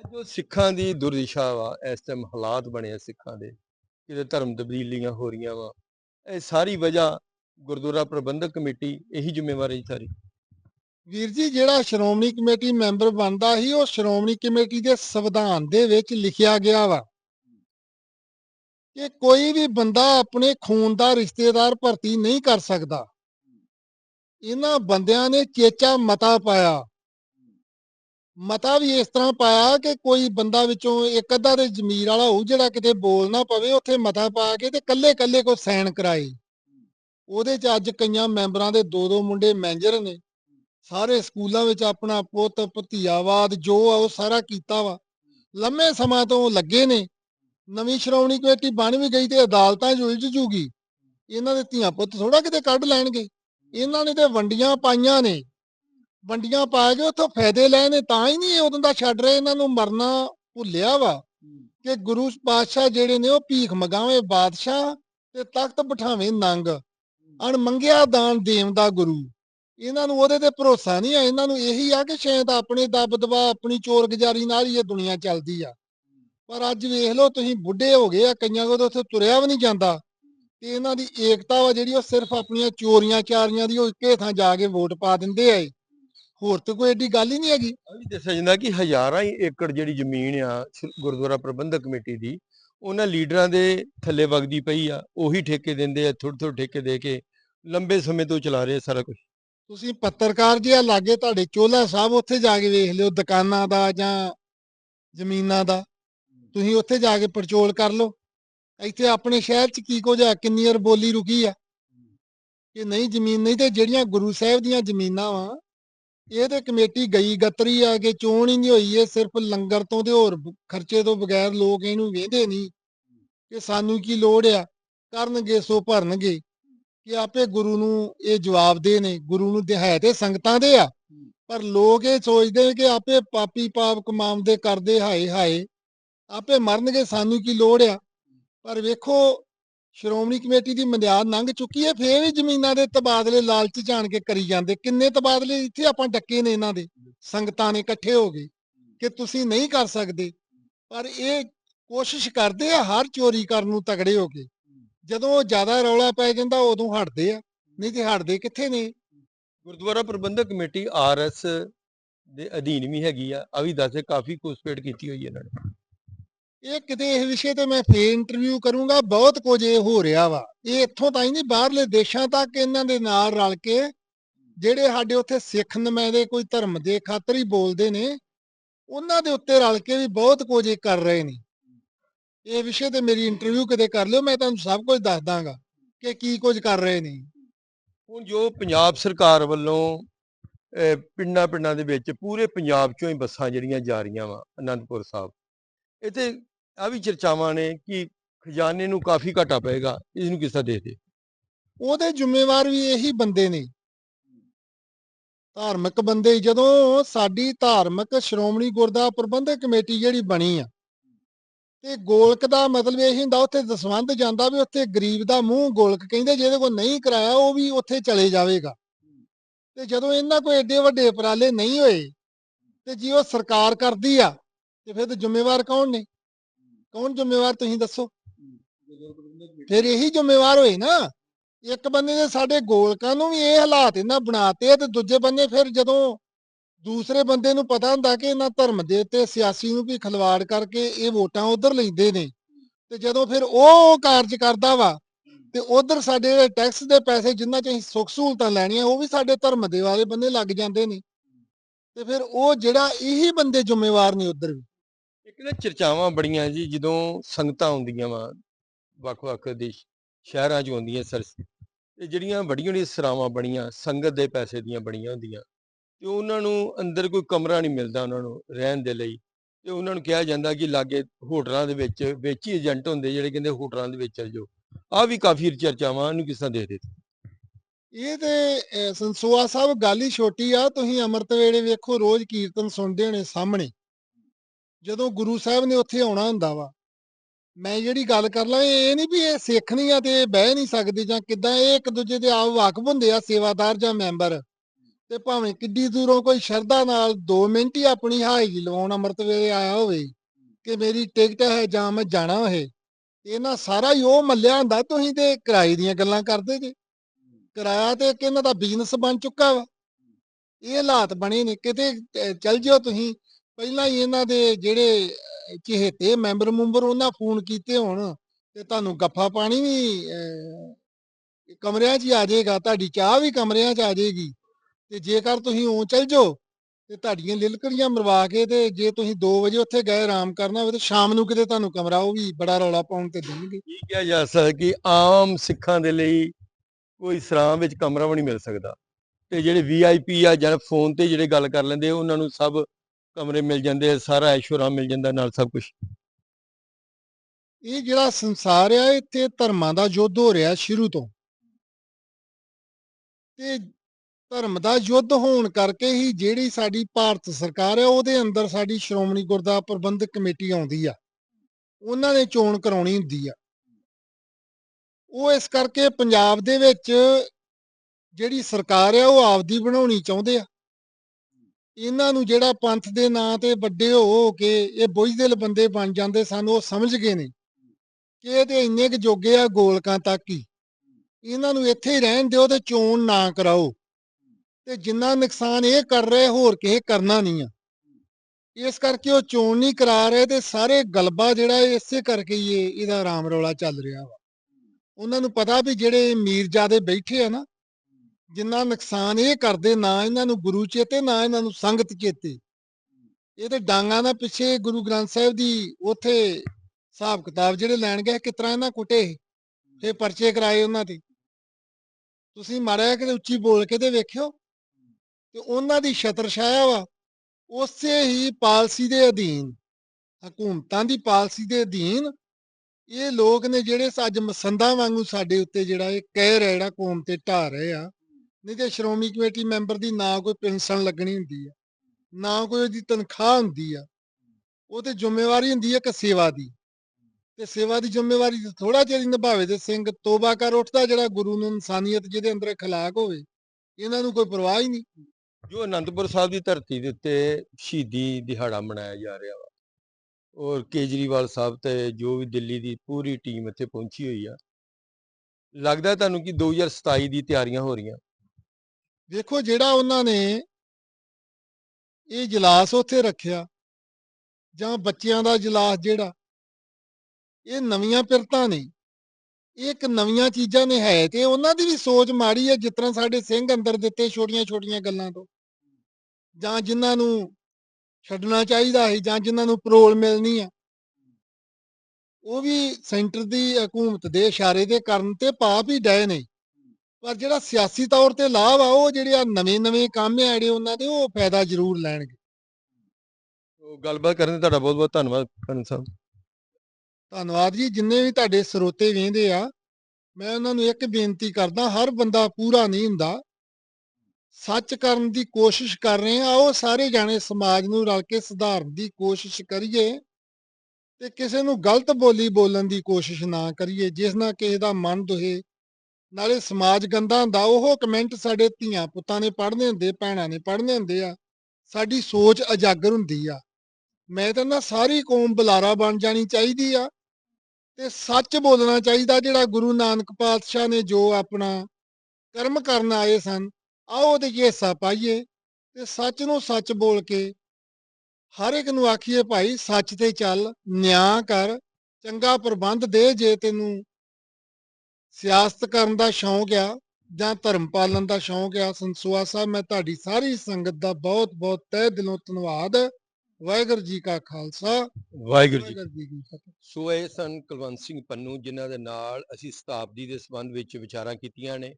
ਅੱਜ ਸਿੱਖਾਂ ਦੀ ਦੁਰਦਿਸ਼ਾ ਵਾ, ਇਸ ਟਾਈਮ ਹਾਲਾਤ ਬਣੇ ਆ ਸਿੱਖਾਂ ਦੇ, ਕਿਤੇ ਧਰਮ ਤਬਦੀਲੀਆਂ ਹੋ ਰਹੀਆਂ ਵਾ, ਇਹ ਸਾਰੀ ਵਜ੍ਹਾ ਗੁਰਦੁਆਰਾ ਪ੍ਰਬੰਧਕ ਕਮੇਟੀ ਇਹੀ ਜ਼ਿੰਮੇਵਾਰੀ ਸਾਰੀ। ਵੀਰ ਜੀ, ਜਿਹੜਾ ਸ਼੍ਰੋਮਣੀ ਕਮੇਟੀ ਮੈਂਬਰ ਬਣਦਾ ਸੀ, ਉਹ ਸ਼੍ਰੋਮਣੀ ਕਮੇਟੀ ਦੇ ਸੰਵਿਧਾਨ ਦੇ ਵਿੱਚ ਲਿਖਿਆ ਗਿਆ ਵਾ ਕਿ ਕੋਈ ਵੀ ਬੰਦਾ ਆਪਣੇ ਖੂਨ ਦਾ ਰਿਸ਼ਤੇਦਾਰ ਭਰਤੀ ਨਹੀਂ ਕਰ ਸਕਦਾ। ਇਹਨਾਂ ਬੰਦਿਆਂ ਨੇ ਚੇਚਾ ਮਤਾ ਪਾਇਆ। ਮਤਾ ਵੀ ਇਸ ਤਰ੍ਹਾਂ ਪਾਇਆ ਕਿ ਕੋਈ ਬੰਦਾ ਵਿੱਚੋਂ ਇੱਕ ਅੱਧਾ ਦੇ ਜ਼ਮੀਰ ਵਾਲਾ ਹੋਊ ਜਿਹੜਾ ਕਿਤੇ ਬੋਲ ਨਾ ਪਵੇ, ਉੱਥੇ ਮਤਾ ਪਾ ਕੇ ਤੇ ਕੱਲੇ ਕੱਲੇ ਕੋ ਸਾਈਨ ਕਰਾਏ। ਉਹਦੇ ਚ ਅੱਜ ਕਈਆਂ ਮੈਂਬਰਾਂ ਦੇ ਦੋ ਦੋ ਮੁੰਡੇ ਮੈਨੇਜਰ ਨੇ। ਸਾਰੇ ਸਕੂਲਾਂ ਵਿੱਚ ਆਪਣਾ ਪੁੱਤ, ਭਤੀਆਵਾਦ ਜੋ ਆ ਉਹ ਸਾਰਾ ਕੀਤਾ ਵਾ। ਲੰਮੇ ਸਮਾਂ ਤੋਂ ਉਹ ਲੱਗੇ ਨੇ। ਨਵੀਂ ਸ਼੍ਰੋਮਣੀ ਕਮੇਟੀ ਬਣ ਵੀ ਗਈ ਤੇ ਅਦਾਲਤਾਂ 'ਚ ਉਲਝ ਜੂਗੀ। ਇਹਨਾਂ ਦੇ ਧੀਆਂ ਪੁੱਤ ਥੋੜਾ ਕਿਤੇ ਕੱਢ ਲੈਣਗੇ। ਇਹਨਾਂ ਨੇ ਤੇ ਵੰਡੀਆਂ ਪਾਈਆਂ ਨੇ। ਵੰਡੀਆਂ ਪਾ ਕੇ ਉੱਥੋਂ ਫਾਇਦੇ ਲਏ ਨੇ ਤਾਂ ਹੀ ਨਹੀਂ ਉਦੋਂ ਦਾ ਛੱਡ ਰਹੇ, ਇਹਨਾਂ ਨੂੰ ਮਰਨਾ ਭੁੱਲਿਆ ਵਾ ਕਿ ਗੁਰੂ ਪਾਤਸ਼ਾਹ ਜਿਹੜੇ ਨੇ ਉਹ ਭੀਖ ਮਗਾਵੇ ਬਾਦਸ਼ਾਹ ਤੇ ਤਖਤ ਬਿਠਾਵੇਂ ਨੰਗ। ਅਣ ਮੰਗਿਆ ਦਾਨ ਦੇਵ ਦਾ ਗੁਰੂ। ਇਹਨਾਂ ਨੂੰ ਉਹਦੇ ਤੇ ਭਰੋਸਾ ਨਹੀਂ ਆ, ਇਹਨਾਂ ਨੂੰ ਇਹੀ ਆ ਕਿ ਸ਼ਾਇਦ ਆਪਣੇ ਦਬ ਦਬਾ, ਆਪਣੀ ਚੋਰ ਗੁਜ਼ਾਰੀ ਨਾਲ ਹੀ ਇਹ ਦੁਨੀਆ ਚੱਲਦੀ ਆ। ਪਰ ਅੱਜ ਵੇਖ ਲਓ, ਤੁਸੀਂ ਬੁੱਢੇ ਹੋ ਗਏ ਆ, ਕਈਆਂ ਕੋਲ ਉੱਥੇ ਤੁਰਿਆ ਵੀ ਨਹੀਂ ਜਾਂਦਾ। ਤੇ ਇਹਨਾਂ ਦੀ ਏਕਤਾ ਵਾ ਜਿਹੜੀ ਉਹ ਸਿਰਫ ਆਪਣੀਆਂ ਚੋਰੀਆਂ ਚਾਰੀਆਂ ਦੀ ਉਹ ਇੱਕੇ ਥਾਂ ਜਾ ਕੇ ਵੋਟ ਪਾ ਦਿੰਦੇ ਆ ਹੋਰ ਤਾਂ ਕੋਈ ਏਡੀ ਗੱਲ ਹੀ ਨਹੀਂ ਹੈਗੀ। ਇਹ ਵੀ ਦੱਸਿਆ ਜਾਂਦਾ ਕਿ ਹਜ਼ਾਰਾਂ ਹੀ ਏਕੜ ਜਿਹੜੀ ਜ਼ਮੀਨ ਆ ਗੁਰਦੁਆਰਾ ਪ੍ਰਬੰਧਕ ਕਮੇਟੀ ਦੀ ਉਹਨਾਂ ਲੀਡਰਾਂ ਦੇ ਥੱਲੇ ਵਗਦੀ ਪਈ ਆ ਉਹੀ ਠੇਕੇ ਦਿੰਦੇ ਆ ਥੋੜ੍ਹੇ ਥੋੜ੍ਹੇ ਠੇਕੇ ਦੇ ਕੇ ਲੰਬੇ ਸਮੇਂ ਤੋਂ ਚਲਾ ਰਹੇ ਆ ਸਾਰਾ ਕੁਝ ਤੁਸੀਂ ਪੱਤਰਕਾਰ ਜੇ ਆ ਲਾਗੇ ਤੁਹਾਡੇ ਚੋਲਾ ਸਾਹਿਬ ਉੱਥੇ ਜਾ ਕੇ ਵੇਖ ਲਿਓ ਦੁਕਾਨਾਂ ਦਾ ਜਾਂ ਜ਼ਮੀਨਾਂ ਦਾ। ਤੁਸੀਂ ਉੱਥੇ ਜਾ ਕੇ ਪੜਚੋਲ ਕਰ ਲਓ। ਇੱਥੇ ਆਪਣੇ ਸ਼ਹਿਰ 'ਚ ਕੀ ਕੁਝ ਆ ਕਿੰਨੀ ਵਾਰ ਬੋਲੀ ਰੁਕੀ ਆ। ਕਿ ਨਹੀਂ ਜ਼ਮੀਨ ਨਹੀਂ ਤੇ ਜਿਹੜੀਆਂ ਗੁਰੂ ਸਾਹਿਬ ਦੀਆਂ ਜ਼ਮੀਨਾਂ ਵਾ ਇਹ ਤੇ ਕਮੇਟੀ ਗਈ ਗਤਰੀ ਆ ਕਿ, ਚੋਣ ਹੀ ਨਹੀਂ ਹੋਈ, ਇਹ ਸਿਰਫ ਲੰਗਰ ਤੋਂ ਤੇ ਹੋਰ ਖਰਚੇ ਤੋਂ ਬਗੈਰ ਲੋਕ ਇਹਨੂੰ ਵੇਂਦੇ ਨਹੀਂ ਕਿ ਸਾਨੂੰ ਕੀ ਲੋੜ ਆ, ਕਰਨਗੇ ਸੋ ਭਰਨਗੇ। ਕਿ ਆਪੇ ਗੁਰੂ ਨੂੰ ਇਹ ਜਵਾਬ ਦੇ ਨੇ, ਗੁਰੂ ਨੂੰ ਤੇ ਹੈ ਤੇ ਸੰਗਤਾਂ ਦੇ ਆ। ਪਰ ਲੋਕ ਇਹ ਸੋਚਦੇ ਕਿ ਆਪੇ ਪਾਪੀ ਪਾਪ ਕਮਾਉਂਦੇ ਕਰਦੇ ਹਾਏ ਹਾਏ ਆਪੇ ਮਰਨਗੇ, ਸਾਨੂੰ ਕੀ ਲੋੜ ਆ? ਪਰ ਵੇਖੋ ਸ਼੍ਰੋਮਣੀ ਕਮੇਟੀ ਦੀ ਮੰਦਿਆਰ ਲੰਘ ਚੁੱਕੀ ਹੈ, ਫੇਰ ਵੀ ਜ਼ਮੀਨਾਂ ਦੇ ਤਬਾਦਲੇ ਲਾਲਚ ਜਾਣ ਕੇ ਕਰੀ ਜਾਂਦੇ। ਕਿੰਨੇ ਤਬਾਦਲੇ ਇੱਥੇ ਆਪਾਂ ਡੱਕੇ ਨੇ ਇਹਨਾਂ ਦੇ। ਸੰਗਤਾਂ ਨੇ ਇਕੱਠੇ ਹੋ ਗਏ ਕਿ ਤੁਸੀਂ ਨਹੀਂ ਕਰ ਸਕਦੇ। ਪਰ ਇਹ ਕੋਸ਼ਿਸ਼ ਕਰਦੇ ਆ ਹਰ ਚੋਰੀ ਕਰਨ ਨੂੰ ਤਗੜੇ ਹੋ ਕੇ। ਜਦੋਂ ਜ਼ਿਆਦਾ ਰੌਲਾ ਪੈ ਜਾਂਦਾ ਉਦੋਂ ਹਟਦੇ ਆ। ਨਹੀਂ ਤੇ ਹਟਦੇ ਕਿੱਥੇ ਨੇ? ਗੁਰਦੁਆਰਾ ਪ੍ਰਬੰਧਕ ਕਮੇਟੀ ਆਰਐਸ ਦੇ ਅਧੀਨ ਵੀ ਹੈਗੀ ਆ। ਆ ਵੀ ਦੱਸੇ ਕਾਫੀ ਘੁਸਪੈਠ ਕੀਤੀ ਹੋਈ ਹੈ ਇਹਨਾਂ ਨੇ। ਇਹ ਕਿਤੇ ਇਸ ਵਿਸ਼ੇ ਤੇ ਮੈਂ ਫੇਰ ਇੰਟਰਵਿਊ ਕਰੂੰਗਾ, ਬਹੁਤ ਕੁਝ ਇਹ ਹੋ ਰਿਹਾ ਵਾ। ਇਹ ਇੱਥੋਂ ਤਾਂ ਹੀ ਨਹੀਂ, ਬਾਹਰਲੇ ਦੇਸ਼ਾਂ ਤੱਕ ਇਹਨਾਂ ਦੇ ਨਾਲ ਰਲ ਕੇ ਜਿਹੜੇ ਸਾਡੇ ਉੱਥੇ ਸਿੱਖ ਨੁਮਾਇੰਦੇ ਕੋਈ ਧਰਮ ਦੇ ਖਾਤਰ ਹੀ ਬੋਲਦੇ ਨੇ, ਉਹਨਾਂ ਦੇ ਉੱਤੇ ਰਲ ਕੇ ਵੀ ਬਹੁਤ ਕੁਝ ਇਹ ਕਰ ਰਹੇ ਨੇ। ਇਹ ਵਿਸ਼ੇ ਤੇ ਮੇਰੀ ਇੰਟਰਵਿਊ ਕਿਤੇ ਕਰ ਲਿਓ, ਮੈਂ ਤੁਹਾਨੂੰ ਸਭ ਕੁਝ ਦੱਸ ਦਾਂਗਾ ਕਿ ਕੀ ਕੁਝ ਕਰ ਰਹੇ ਨੇ। ਹੁਣ ਜੋ ਪੰਜਾਬ ਸਰਕਾਰ ਵੱਲੋਂ ਪਿੰਡਾਂ ਪਿੰਡਾਂ ਦੇ ਵਿੱਚ ਪੂਰੇ ਪੰਜਾਬ ਚੋਂ ਹੀ ਬੱਸਾਂ ਜਿਹੜੀਆਂ ਜਾ ਰਹੀਆਂ ਵਾ, ਅਨੰਦਪੁਰ ਸਾਹਿਬ, ਇੱਥੇ ਆ ਵੀ ਚਰਚਾਵਾਂ ਨੇ ਕਿ ਖਜ਼ਾਨੇ ਨੂੰ ਕਾਫੀ ਘਾਟਾ ਪਏਗਾ ਇਸ ਨੂੰ ਕਿਸ ਤਰ੍ਹਾਂ ਦੇਖਦੇ? ਉਹਦੇ ਜ਼ਿੰਮੇਵਾਰ ਵੀ ਇਹੀ ਬੰਦੇ ਨੇ। ਧਾਰਮਿਕ ਬੰਦੇ ਜਦੋਂ ਸਾਡੀ ਧਾਰਮਿਕ ਸ਼੍ਰੋਮਣੀ ਗੁਰਦੁਆਰਾ ਪ੍ਰਬੰਧਕ ਕਮੇਟੀ ਜਿਹੜੀ ਬਣੀ ਆ, ਤੇ ਗੋਲਕ ਦਾ ਮਤਲਬ ਇਹ ਹੁੰਦਾ ਉੱਥੇ ਦਸਵੰਧ ਜਾਂਦਾ ਵੀ ਉੱਥੇ ਗਰੀਬ ਦਾ ਮੂੰਹ ਗੋਲਕ ਕਹਿੰਦੇ, ਜਿਹਦੇ ਕੋਲ ਨਹੀਂ ਕਰਾਇਆ ਉਹ ਵੀ ਉੱਥੇ ਚਲੇ ਜਾਵੇਗਾ। ਤੇ ਜਦੋਂ ਇਹਨਾਂ ਕੋਈ ਏਡੇ ਵੱਡੇ ਉਪਰਾਲੇ ਨਹੀਂ ਹੋਏ, ਤੇ ਜੇ ਉਹ ਸਰਕਾਰ ਕਰਦੀ ਆ, ਤੇ ਫਿਰ ਤੇ ਜ਼ਿੰਮੇਵਾਰ ਕੌਣ ਨੇ? ਕੌਣ ਜ਼ਿੰਮੇਵਾਰ ਤੁਸੀਂ ਦੱਸੋ? ਫਿਰ ਇਹੀ ਜ਼ਿੰਮੇਵਾਰ ਹੋਏ ਨਾ। ਇੱਕ ਬੰਦੇ ਨੇ ਸਾਡੇ ਗੋਲਕਾਂ ਨੂੰ ਵੀ ਇਹ ਹਾਲਾਤ ਇਹਨਾਂ ਬਣਾਤੇ ਤੇ ਦੂਜੇ ਬੰਦੇ ਫਿਰ ਜਦੋਂ ਦੂਸਰੇ ਬੰਦੇ ਨੂੰ ਪਤਾ ਹੁੰਦਾ ਕਿ ਇਹਨਾਂ ਧਰਮ ਦੇ ਤੇ ਸਿਆਸੀ ਨੂੰ ਵੀ ਖਲਵਾੜ ਕਰਕੇ ਇਹ ਵੋਟਾਂ ਉਧਰ ਲੈਂਦੇ ਨੇ, ਤੇ ਜਦੋਂ ਫਿਰ ਉਹ ਕਾਰਜ ਕਰਦਾ ਵਾ, ਤੇ ਉਧਰ ਸਾਡੇ ਟੈਕਸ ਦੇ ਪੈਸੇ ਜਿੰਨਾ ਚ ਅਸੀਂ ਸੁੱਖ ਸਹੂਲਤਾਂ ਲੈਣੀਆਂ, ਉਹ ਵੀ ਸਾਡੇ ਧਰਮ ਦੇ ਵਾਲੇ ਬੰਦੇ ਲੱਗ ਜਾਂਦੇ ਨੇ। ਤੇ ਫਿਰ ਉਹ ਜਿਹੜਾ ਇਹੀ ਬੰਦੇ ਜ਼ਿੰਮੇਵਾਰ ਨੇ ਉਧਰ ਵੀ। ਇੱਕ ਨਾ ਚਰਚਾਵਾਂ ਬੜੀਆਂ ਜੀ ਜਦੋਂ ਸੰਗਤਾਂ ਆਉਂਦੀਆਂ ਵਾ ਵੱਖ-ਵੱਖ ਦੇਸ਼ ਸ਼ਹਿਰਾਂ 'ਚ ਆਉਂਦੀਆਂ ਸਰ ਤੇ ਜਿਹੜੀਆਂ ਵੱਡੀਆਂ ਜਿਹੜੀਆਂ ਸਰਾਵਾਂ ਬਣੀਆਂ ਸੰਗਤ ਦੇ ਪੈਸੇ ਦੀਆਂ ਬਣੀਆਂ ਹੁੰਦੀਆਂ ਤੇ ਉਹਨਾਂ ਨੂੰ ਅੰਦਰ ਕੋਈ ਕਮਰਾ ਨਹੀਂ ਮਿਲਦਾ ਉਹਨਾਂ ਨੂੰ ਰਹਿਣ ਦੇ ਲਈ ਤੇ ਉਹਨਾਂ ਨੂੰ ਕਿਹਾ ਜਾਂਦਾ ਕਿ ਲਾਗੇ ਹੋਟਲਾਂ ਦੇ ਵਿੱਚ ਵਿੱਚ ਹੀ ਏਜੰਟ ਹੁੰਦੇ ਜਿਹੜੇ ਕਹਿੰਦੇ ਹੋਟਲਾਂ ਦੇ ਵਿੱਚ ਚਲ ਜਾਓ। ਆ ਵੀ ਕਾਫੀ ਚਰਚਾਵਾਂ ਨੂੰ ਕਿਸ ਤਰ੍ਹਾਂ ਦਿੱਤੀ? ਇਹ ਤੇ ਅਹ, ਸੰਸੋਆ ਸਾਹਿਬ ਗੱਲ ਹੀ ਛੋਟੀ ਆ ਤੁਸੀਂ ਅੰਮ੍ਰਿਤ ਵੇਲੇ ਵੇਖੋ ਰੋਜ਼ ਕੀਰਤਨ ਸੁਣਦੇ ਹੋਣੇ ਸਾਹਮਣੇ। ਜਦੋਂ ਗੁਰੂ ਸਾਹਿਬ ਨੇ ਉੱਥੇ ਆਉਣਾ ਹੁੰਦਾ ਵਾ, ਮੈਂ ਜਿਹੜੀ ਗੱਲ ਕਰ ਲਾਂ, ਇਹ ਨਹੀਂ ਵੀ ਇਹ ਸਿੱਖ ਨਹੀਂ ਆ ਤੇ ਇਹ ਬਹਿ ਨਹੀਂ ਸਕਦੇ ਜਾਂ ਕਿਦਾਂ, ਇਹ ਇੱਕ ਦੂਜੇ ਦੇ ਆਪ ਵਾਕਫ ਹੁੰਦੇ ਆ, ਸੇਵਾਦਾਰ ਜਾਂ ਮੈਂਬਰ। ਤੇ ਭਾਵੇਂ ਕਿੱਡੀ ਦੂਰੋਂ ਕੋਈ ਸ਼ਰਧਾ ਨਾਲ 2 ਮਿੰਟ ਹੀ ਆਪਣੀ ਹਾਜ਼ਰੀ ਲਵਾਉਣ, ਅੰਮ੍ਰਿਤ ਵੇਲੇ ਆਇਆ ਹੋਵੇ ਕਿ ਮੇਰੀ ਟਿਕਟ ਹੈ ਜਾਂ ਮੈਂ ਜਾਣਾ ਹੈ ਇਹਨਾਂ ਸਾਰਾ ਹੀ ਉਹ ਮੱਲਿਆ ਹੁੰਦਾ, ਤੁਸੀਂ ਤੇ ਕਿਰਾਏ ਦੀਆਂ ਗੱਲਾਂ ਕਰਦੇ ਜੇ। ਕਿਰਾਇਆ ਤੇ ਇੱਕ ਇਹਨਾਂ ਦਾ ਬਿਜ਼ਨਸ ਬਣ ਚੁੱਕਾ ਵਾ। ਇਹ ਹਾਲਾਤ ਬਣੇ ਨੇ, ਕਿਤੇ ਚੱਲ ਜਿਓ ਤੁਸੀਂ ਪਹਿਲਾਂ ਹੀ ਇਹਨਾਂ ਦੇ ਜਿਹੜੇ ਚਹੇਤੇ ਮੈਂਬਰ ਮੁੰਬਰ ਉਹਨਾਂ ਫੋਨ ਕੀਤੇ ਹੋਣ ਤੇ ਤੁਹਾਨੂੰ ਗੱਫਾ ਪਾਣੀ ਵੀ ਕਮਰਿਆਂ 'ਚ ਹੀ ਆ ਜਾਏਗਾ, ਤੁਹਾਡੀ ਚਾਹ ਵੀ ਕਮਰਿਆਂ 'ਚ ਆ ਜਾਏਗੀ ਤੇ ਜੇਕਰ ਤੁਸੀਂ ਉਹ ਚੱਲ ਜਾਓ ਤੇ ਤੁਹਾਡੀਆਂ ਲਿਲਕੜੀਆਂ ਮਰਵਾ ਕੇ ਤੇ ਜੇ ਤੁਸੀਂ 2 ਵਜੇ ਉੱਥੇ ਗਏ ਆਰਾਮ ਕਰਨਾ ਹੋਵੇ ਤੇ ਸ਼ਾਮ ਨੂੰ ਕਿਤੇ ਤੁਹਾਨੂੰ ਕਮਰਾ ਉਹ ਵੀ ਬੜਾ ਰੌਲਾ ਪਾਉਣ ਤੇ ਦੇਣਗੇ। ਕੀ ਕਿਹਾ ਜਾ ਸਕਦਾ ਕਿ ਆਮ ਸਿੱਖਾਂ ਦੇ ਲਈ ਕੋਈ ਸ਼ਰਾਮ ਵਿੱਚ ਕਮਰਾ ਵੀ ਨਹੀਂ ਮਿਲ ਸਕਦਾ ਤੇ ਜਿਹੜੇ ਵੀਆਈਪੀ ਆ ਜਾਂ ਫੋਨ ਤੇ ਜਿਹੜੇ ਗੱਲ ਕਰ ਲੈਂਦੇ ਉਹਨਾਂ ਨੂੰ ਸਭ ਕਮਰੇ ਮਿਲ ਜਾਂਦੇ ਆ, ਸਾਰਾ ਐਸ਼ੋਰਾ ਮਿਲ ਜਾਂਦਾ ਨਾਲ ਸਭ ਕੁਝ ਇਹ ਜਿਹੜਾ ਸੰਸਾਰ ਆ, ਇੱਥੇ ਧਰਮਾਂ ਦਾ ਯੁੱਧ ਹੋ ਰਿਹਾ ਸ਼ੁਰੂ ਤੋਂ। ਤੇ ਧਰਮ ਦਾ ਯੁੱਧ ਹੋਣ ਕਰਕੇ ਹੀ ਜਿਹੜੀ ਸਾਡੀ ਭਾਰਤ ਸਰਕਾਰ ਹੈ ਉਹਦੇ ਅੰਦਰ ਸਾਡੀ ਸ਼੍ਰੋਮਣੀ ਗੁਰਦੁਆਰਾ ਪ੍ਰਬੰਧਕ ਕਮੇਟੀ ਆਉਂਦੀ ਆ। ਉਹਨਾਂ ਨੇ ਚੋਣ ਕਰਾਉਣੀ ਹੁੰਦੀ ਆ। ਉਹ ਇਸ ਕਰਕੇ ਪੰਜਾਬ ਦੇ ਵਿੱਚ ਜਿਹੜੀ ਸਰਕਾਰ ਆ, ਉਹ ਆਪਦੀ ਬਣਾਉਣੀ ਚਾਹੁੰਦੇ ਆ। ਇਹਨਾਂ ਨੂੰ ਜਿਹੜਾ ਪੰਥ ਦੇ ਨਾਂ ਤੇ ਵੱਡੇ ਹੋ ਹੋ ਕੇ ਇਹ ਬੁਝਦਿਲ ਬੰਦੇ ਬਣ ਜਾਂਦੇ ਸਨ, ਉਹ ਸਮਝ ਗਏ ਨੇ ਕਿ ਇਹ ਤੇ ਇੰਨੇ ਕੁ ਜੋਗੇ ਆ ਗੋਲਕਾਂ ਤੱਕ ਹੀ। ਇਹਨਾਂ ਨੂੰ ਇੱਥੇ ਹੀ ਰਹਿਣ ਦਿਓ ਤੇ ਚੋਣ ਨਾ ਕਰਾਓ। ਤੇ ਜਿੰਨਾ ਨੁਕਸਾਨ ਇਹ ਕਰ ਰਹੇ, ਹੋਰ ਕਿਸੇ ਕਰਨਾ ਨਹੀਂ ਆ। ਇਸ ਕਰਕੇ ਉਹ ਚੋਣ ਨਹੀਂ ਕਰਾ ਰਹੇ ਤੇ ਸਾਰੇ ਗਲਬਾ ਜਿਹੜਾ ਇਸੇ ਕਰਕੇ ਹੀ ਇਹਦਾ ਰਾਮ ਰੌਲਾ ਚੱਲ ਰਿਹਾ ਵਾ। ਉਹਨਾਂ ਨੂੰ ਪਤਾ ਵੀ ਜਿਹੜੇ ਮੀਰਜ਼ਾਦੇ ਬੈਠੇ ਆ ਨਾ ਜਿੰਨਾ ਨੁਕਸਾਨ ਇਹ ਕਰਦੇ, ਨਾ ਇਹਨਾਂ ਨੂੰ ਗੁਰੂ ਚੇਤੇ, ਨਾ ਇਹਨਾਂ ਨੂੰ ਸੰਗਤ ਚੇਤੇ। ਇਹ ਤੇ ਡਾਂਗਾਂ ਦਾ ਪਿੱਛੇ ਗੁਰੂ ਗ੍ਰੰਥ ਸਾਹਿਬ ਦੀ ਉਥੇ ਹਿਸਾਬ ਕਿਤਾਬ ਜਿਹੜੇ ਲੈਣ ਗਏ, ਕਿਸ ਤਰ੍ਹਾਂ ਇਹਨਾਂ ਕੁੱਟੇ ਫੇ ਪਰਚੇ ਕਰਾਏ ਉਹਨਾਂ ਤੇ ਤੁਸੀਂ ਮਾਰਿਆ ਕਿਤੇ ਉੱਚੀ ਬੋਲ ਕੇ ਤੇ ਵੇਖਿਓ। ਤੇ ਉਹਨਾਂ ਦੀ ਛਤਰ ਛਾਇਆ ਵਾ, ਉਸੇ ਹੀ ਪਾਲਸੀ ਦੇ ਅਧੀਨ, ਹਕੂਮਤਾਂ ਦੀ ਪਾਲਸੀ ਦੇ ਅਧੀਨ, ਇਹ ਲੋਕ ਨੇ ਜਿਹੜੇ ਅੱਜ ਮਸੰਦਾਂ ਵਾਂਗੂ ਸਾਡੇ ਉੱਤੇ ਜਿਹੜਾ ਇਹ ਕਹਿ ਰਿਹਾ, ਜਿਹੜਾ ਕੌਮ ਤੇ ਢਾ ਰਹੇ ਆ ਨਹੀਂ ਤੇ ਸ਼੍ਰੋਮਣੀ ਕਮੇਟੀ ਮੈਂਬਰ ਦੀ ਨਾ ਕੋਈ ਪੈਨਸ਼ਨ ਲੱਗਣੀ ਹੁੰਦੀ ਆ, ਨਾ ਕੋਈ ਉਹਦੀ ਤਨਖਾਹ ਹੁੰਦੀ ਆ, ਉਹ ਤੇ ਜ਼ਿੰਮੇਵਾਰੀ ਹੁੰਦੀ ਹੈ ਇੱਕ ਸੇਵਾ ਦੀ। ਤੇ ਸੇਵਾ ਦੀ ਜ਼ਿੰਮੇਵਾਰੀ ਥੋੜਾ ਚਿਰ ਨਿਭਾਵੇ ਤੇ ਸਿੰਘ ਤੋਬਾ ਕਰ ਉੱਠਦਾ ਜਿਹੜਾ ਗੁਰੂ ਨੂੰ ਇਨਸਾਨੀਅਤ ਜਿਹਦੇ ਅੰਦਰ ਖਲਾਕ ਹੋਵੇ, ਇਹਨਾਂ ਨੂੰ ਕੋਈ ਪਰਵਾਹ ਹੀ ਨਹੀਂ। ਜੋ ਅਨੰਦਪੁਰ ਸਾਹਿਬ ਦੀ ਧਰਤੀ ਦੇ ਉੱਤੇ ਸ਼ਹੀਦੀ ਦਿਹਾੜਾ ਮਨਾਇਆ ਜਾ ਰਿਹਾ ਵਾ, ਔਰ ਕੇਜਰੀਵਾਲ ਸਾਹਿਬ ਤੇ ਜੋ ਵੀ ਦਿੱਲੀ ਦੀ ਪੂਰੀ ਟੀਮ ਇੱਥੇ ਪਹੁੰਚੀ ਹੋਈ ਆ, ਲੱਗਦਾ ਤੁਹਾਨੂੰ ਕਿ 2027 ਦੀ ਤਿਆਰੀਆਂ ਹੋ ਰਹੀਆਂ। ਵੇਖੋ ਜਿਹੜਾ ਉਹਨਾਂ ਨੇ ਇਹ ਇਜਲਾਸ ਉੱਥੇ ਰੱਖਿਆ, ਜਾਂ ਬੱਚਿਆਂ ਦਾ ਇਜਲਾਸ ਜਿਹੜਾ, ਇਹ ਨਵੀਆਂ ਪਿਰਤਾਂ ਨੇ। ਇਹ ਇੱਕ ਨਵੀਆਂ ਚੀਜ਼ਾਂ ਨੇ ਹੈ ਤੇ ਉਹਨਾਂ ਦੀ ਵੀ ਸੋਚ ਮਾੜੀ ਹੈ, ਜਿਸ ਤਰ੍ਹਾਂ ਸਾਡੇ ਸਿੰਘ ਅੰਦਰ ਦਿੱਤੇ ਛੋਟੀਆਂ ਛੋਟੀਆਂ ਗੱਲਾਂ ਤੋਂ। ਜਾਂ ਜਿਨ੍ਹਾਂ ਨੂੰ ਛੱਡਣਾ ਚਾਹੀਦਾ ਹੈ, ਜਾਂ ਜਿਨ੍ਹਾਂ ਨੂੰ ਪਰੋਲ ਮਿਲਣੀ ਆ ਉਹ ਵੀ ਸੈਂਟਰ ਦੀ ਹਕੂਮਤ ਦੇ ਇਸ਼ਾਰੇ ਦੇ ਕਰਨ ਤੇ ਪਾਪ ਹੀ ਡਏ ਨੇ। ਪਰ ਜਿਹੜਾ ਸਿਆਸੀ ਤੌਰ ਤੇ ਲਾਭ ਆ ਉਹ ਜਿਹੜੇ ਆ ਨਵੇਂ-ਨਵੇਂ ਕੰਮ ਆ ਜਿਹੜੇ ਉਹਨਾਂ ਦੇ ਉਹ ਫਾਇਦਾ ਜ਼ਰੂਰ ਲੈਣਗੇ। ਉਹ ਗੱਲਬਾਤ ਕਰਨ ਦਾ ਤੁਹਾਡਾ ਬਹੁਤ ਬਹੁਤ ਧੰਨਵਾਦ ਕਰਨ ਸਾਹਿਬ। ਧੰਨਵਾਦ ਜੀ ਜਿੰਨੇ ਵੀ ਤੁਹਾਡੇ ਸਰੋਤੇ ਵੇਂਦੇ ਆ ਮੈਂ ਉਹਨਾਂ ਨੂੰ ਇੱਕ ਬੇਨਤੀ ਕਰਦਾ ਹਰ ਬੰਦਾ ਪੂਰਾ ਨਹੀਂ ਹੁੰਦਾ। ਸੱਚ ਕਰਨ ਦੀ ਕੋਸ਼ਿਸ਼ ਕਰ ਰਹੇ ਆ ਉਹ ਸਾਰੇ ਜਾਣੇ ਸਮਾਜ ਨੂੰ ਰਲ ਕੇ ਸੁਧਾਰਨ ਦੀ ਕੋਸ਼ਿਸ਼ ਕਰੀਏ ਤੇ ਕਿਸੇ ਨੂੰ ਗਲਤ ਬੋਲੀ ਬੋਲਣ ਦੀ ਕੋਸ਼ਿਸ਼ ਨਾ ਕਰੀਏ ਜਿਸ ਨਾਲ ਕਿਸੇ ਦਾ ਮਨ ਦੁਹੇ ਨਾਲੇ ਸਮਾਜ ਗੰਦਾ ਹੁੰਦਾ, ਉਹ ਕਮੈਂਟ ਸਾਡੇ ਧੀਆਂ ਪੁੱਤਾਂ ਨੇ ਪੜ੍ਹਨੇ ਹੁੰਦੇ, ਭੈਣਾਂ ਨੇ ਪੜ੍ਹਨੇ ਹੁੰਦੇ ਆ, ਸਾਡੀ ਸੋਚ ਉਜਾਗਰ ਹੁੰਦੀ ਆ। ਮੈਂ ਤਾਂ ਨਾ ਸਾਰੀ ਕੌਮ ਬੁਲਾਰਾ ਬਣ ਜਾਣੀ ਚਾਹੀਦੀ ਆ ਤੇ ਸੱਚ ਬੋਲਣਾ ਚਾਹੀਦਾ ਜਿਹੜਾ ਗੁਰੂ ਨਾਨਕ ਪਾਤਸ਼ਾਹ ਨੇ ਜੋ ਆਪਣਾ ਕਰਮ ਕਰਨ ਆਏ ਸਨ ਆਓ ਉਹਦੇ 'ਚ ਹਿੱਸਾ ਪਾਈਏ ਤੇ ਸੱਚ ਨੂੰ ਸੱਚ ਬੋਲ ਕੇ ਹਰ ਇੱਕ ਨੂੰ ਆਖੀਏ ਭਾਈ ਸੱਚ ਤੇ ਚੱਲ, ਨਿਆਂ ਕਰ, ਚੰਗਾ ਪ੍ਰਬੰਧ ਦੇ ਜੇ ਤੈਨੂੰ ਸਿਆਸਤ ਕਰਨ ਦਾ ਸ਼ੌਂਕ ਆ ਜਾਂ ਧਰਮ ਪਾਲਣ ਦਾ ਸ਼ੌਂਕ ਆ? ਸੰਸੂਆ ਸਾਹਿਬ ਮੈਂ ਤੁਹਾਡੀ ਸਾਰੀ ਸੰਗਤ ਦਾ ਬਹੁਤ ਬਹੁਤ ਤਹਿ ਦਿਲੋਂ ਧੰਨਵਾਦ। ਵਾਹਿਗੁਰੂ ਜੀ ਕਾ ਖਾਲਸਾ। ਵਾਹਿਗੁਰੂ ਜੀ ਕੀ ਫਤਿਹ। ਸੋ ਇਹ ਸਨ ਕੁਲਵੰਤ ਸਿੰਘ ਪੰਨੂ ਜਿਨ੍ਹਾਂ ਦੇ ਨਾਲ ਅਸੀਂ ਸ਼ਤਾਬਦੀ ਦੇ ਸੰਬੰਧ ਵਿੱਚ ਵਿਚਾਰਾਂ ਕੀਤੀਆਂ ਨੇ।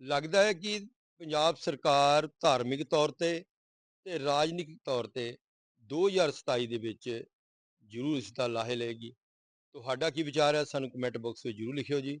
ਲੱਗਦਾ ਹੈ ਕਿ ਪੰਜਾਬ ਸਰਕਾਰ ਧਾਰਮਿਕ ਤੌਰ ਤੇ ਤੇ ਰਾਜਨੀਤਿਕ ਤੌਰ ਤੇ 2027 ਦੇ ਵਿੱਚ ਜ਼ਰੂਰ ਇਸ ਦਾ ਲਾਹੇ ਲਏਗੀ। ਤੁਹਾਡਾ ਕੀ ਵਿਚਾਰ ਹੈ? ਸਾਨੂੰ ਕਮੈਂਟ ਬਾਕਸ ਵਿੱਚ ਜ਼ਰੂਰ ਲਿਖਿਓ ਜੀ।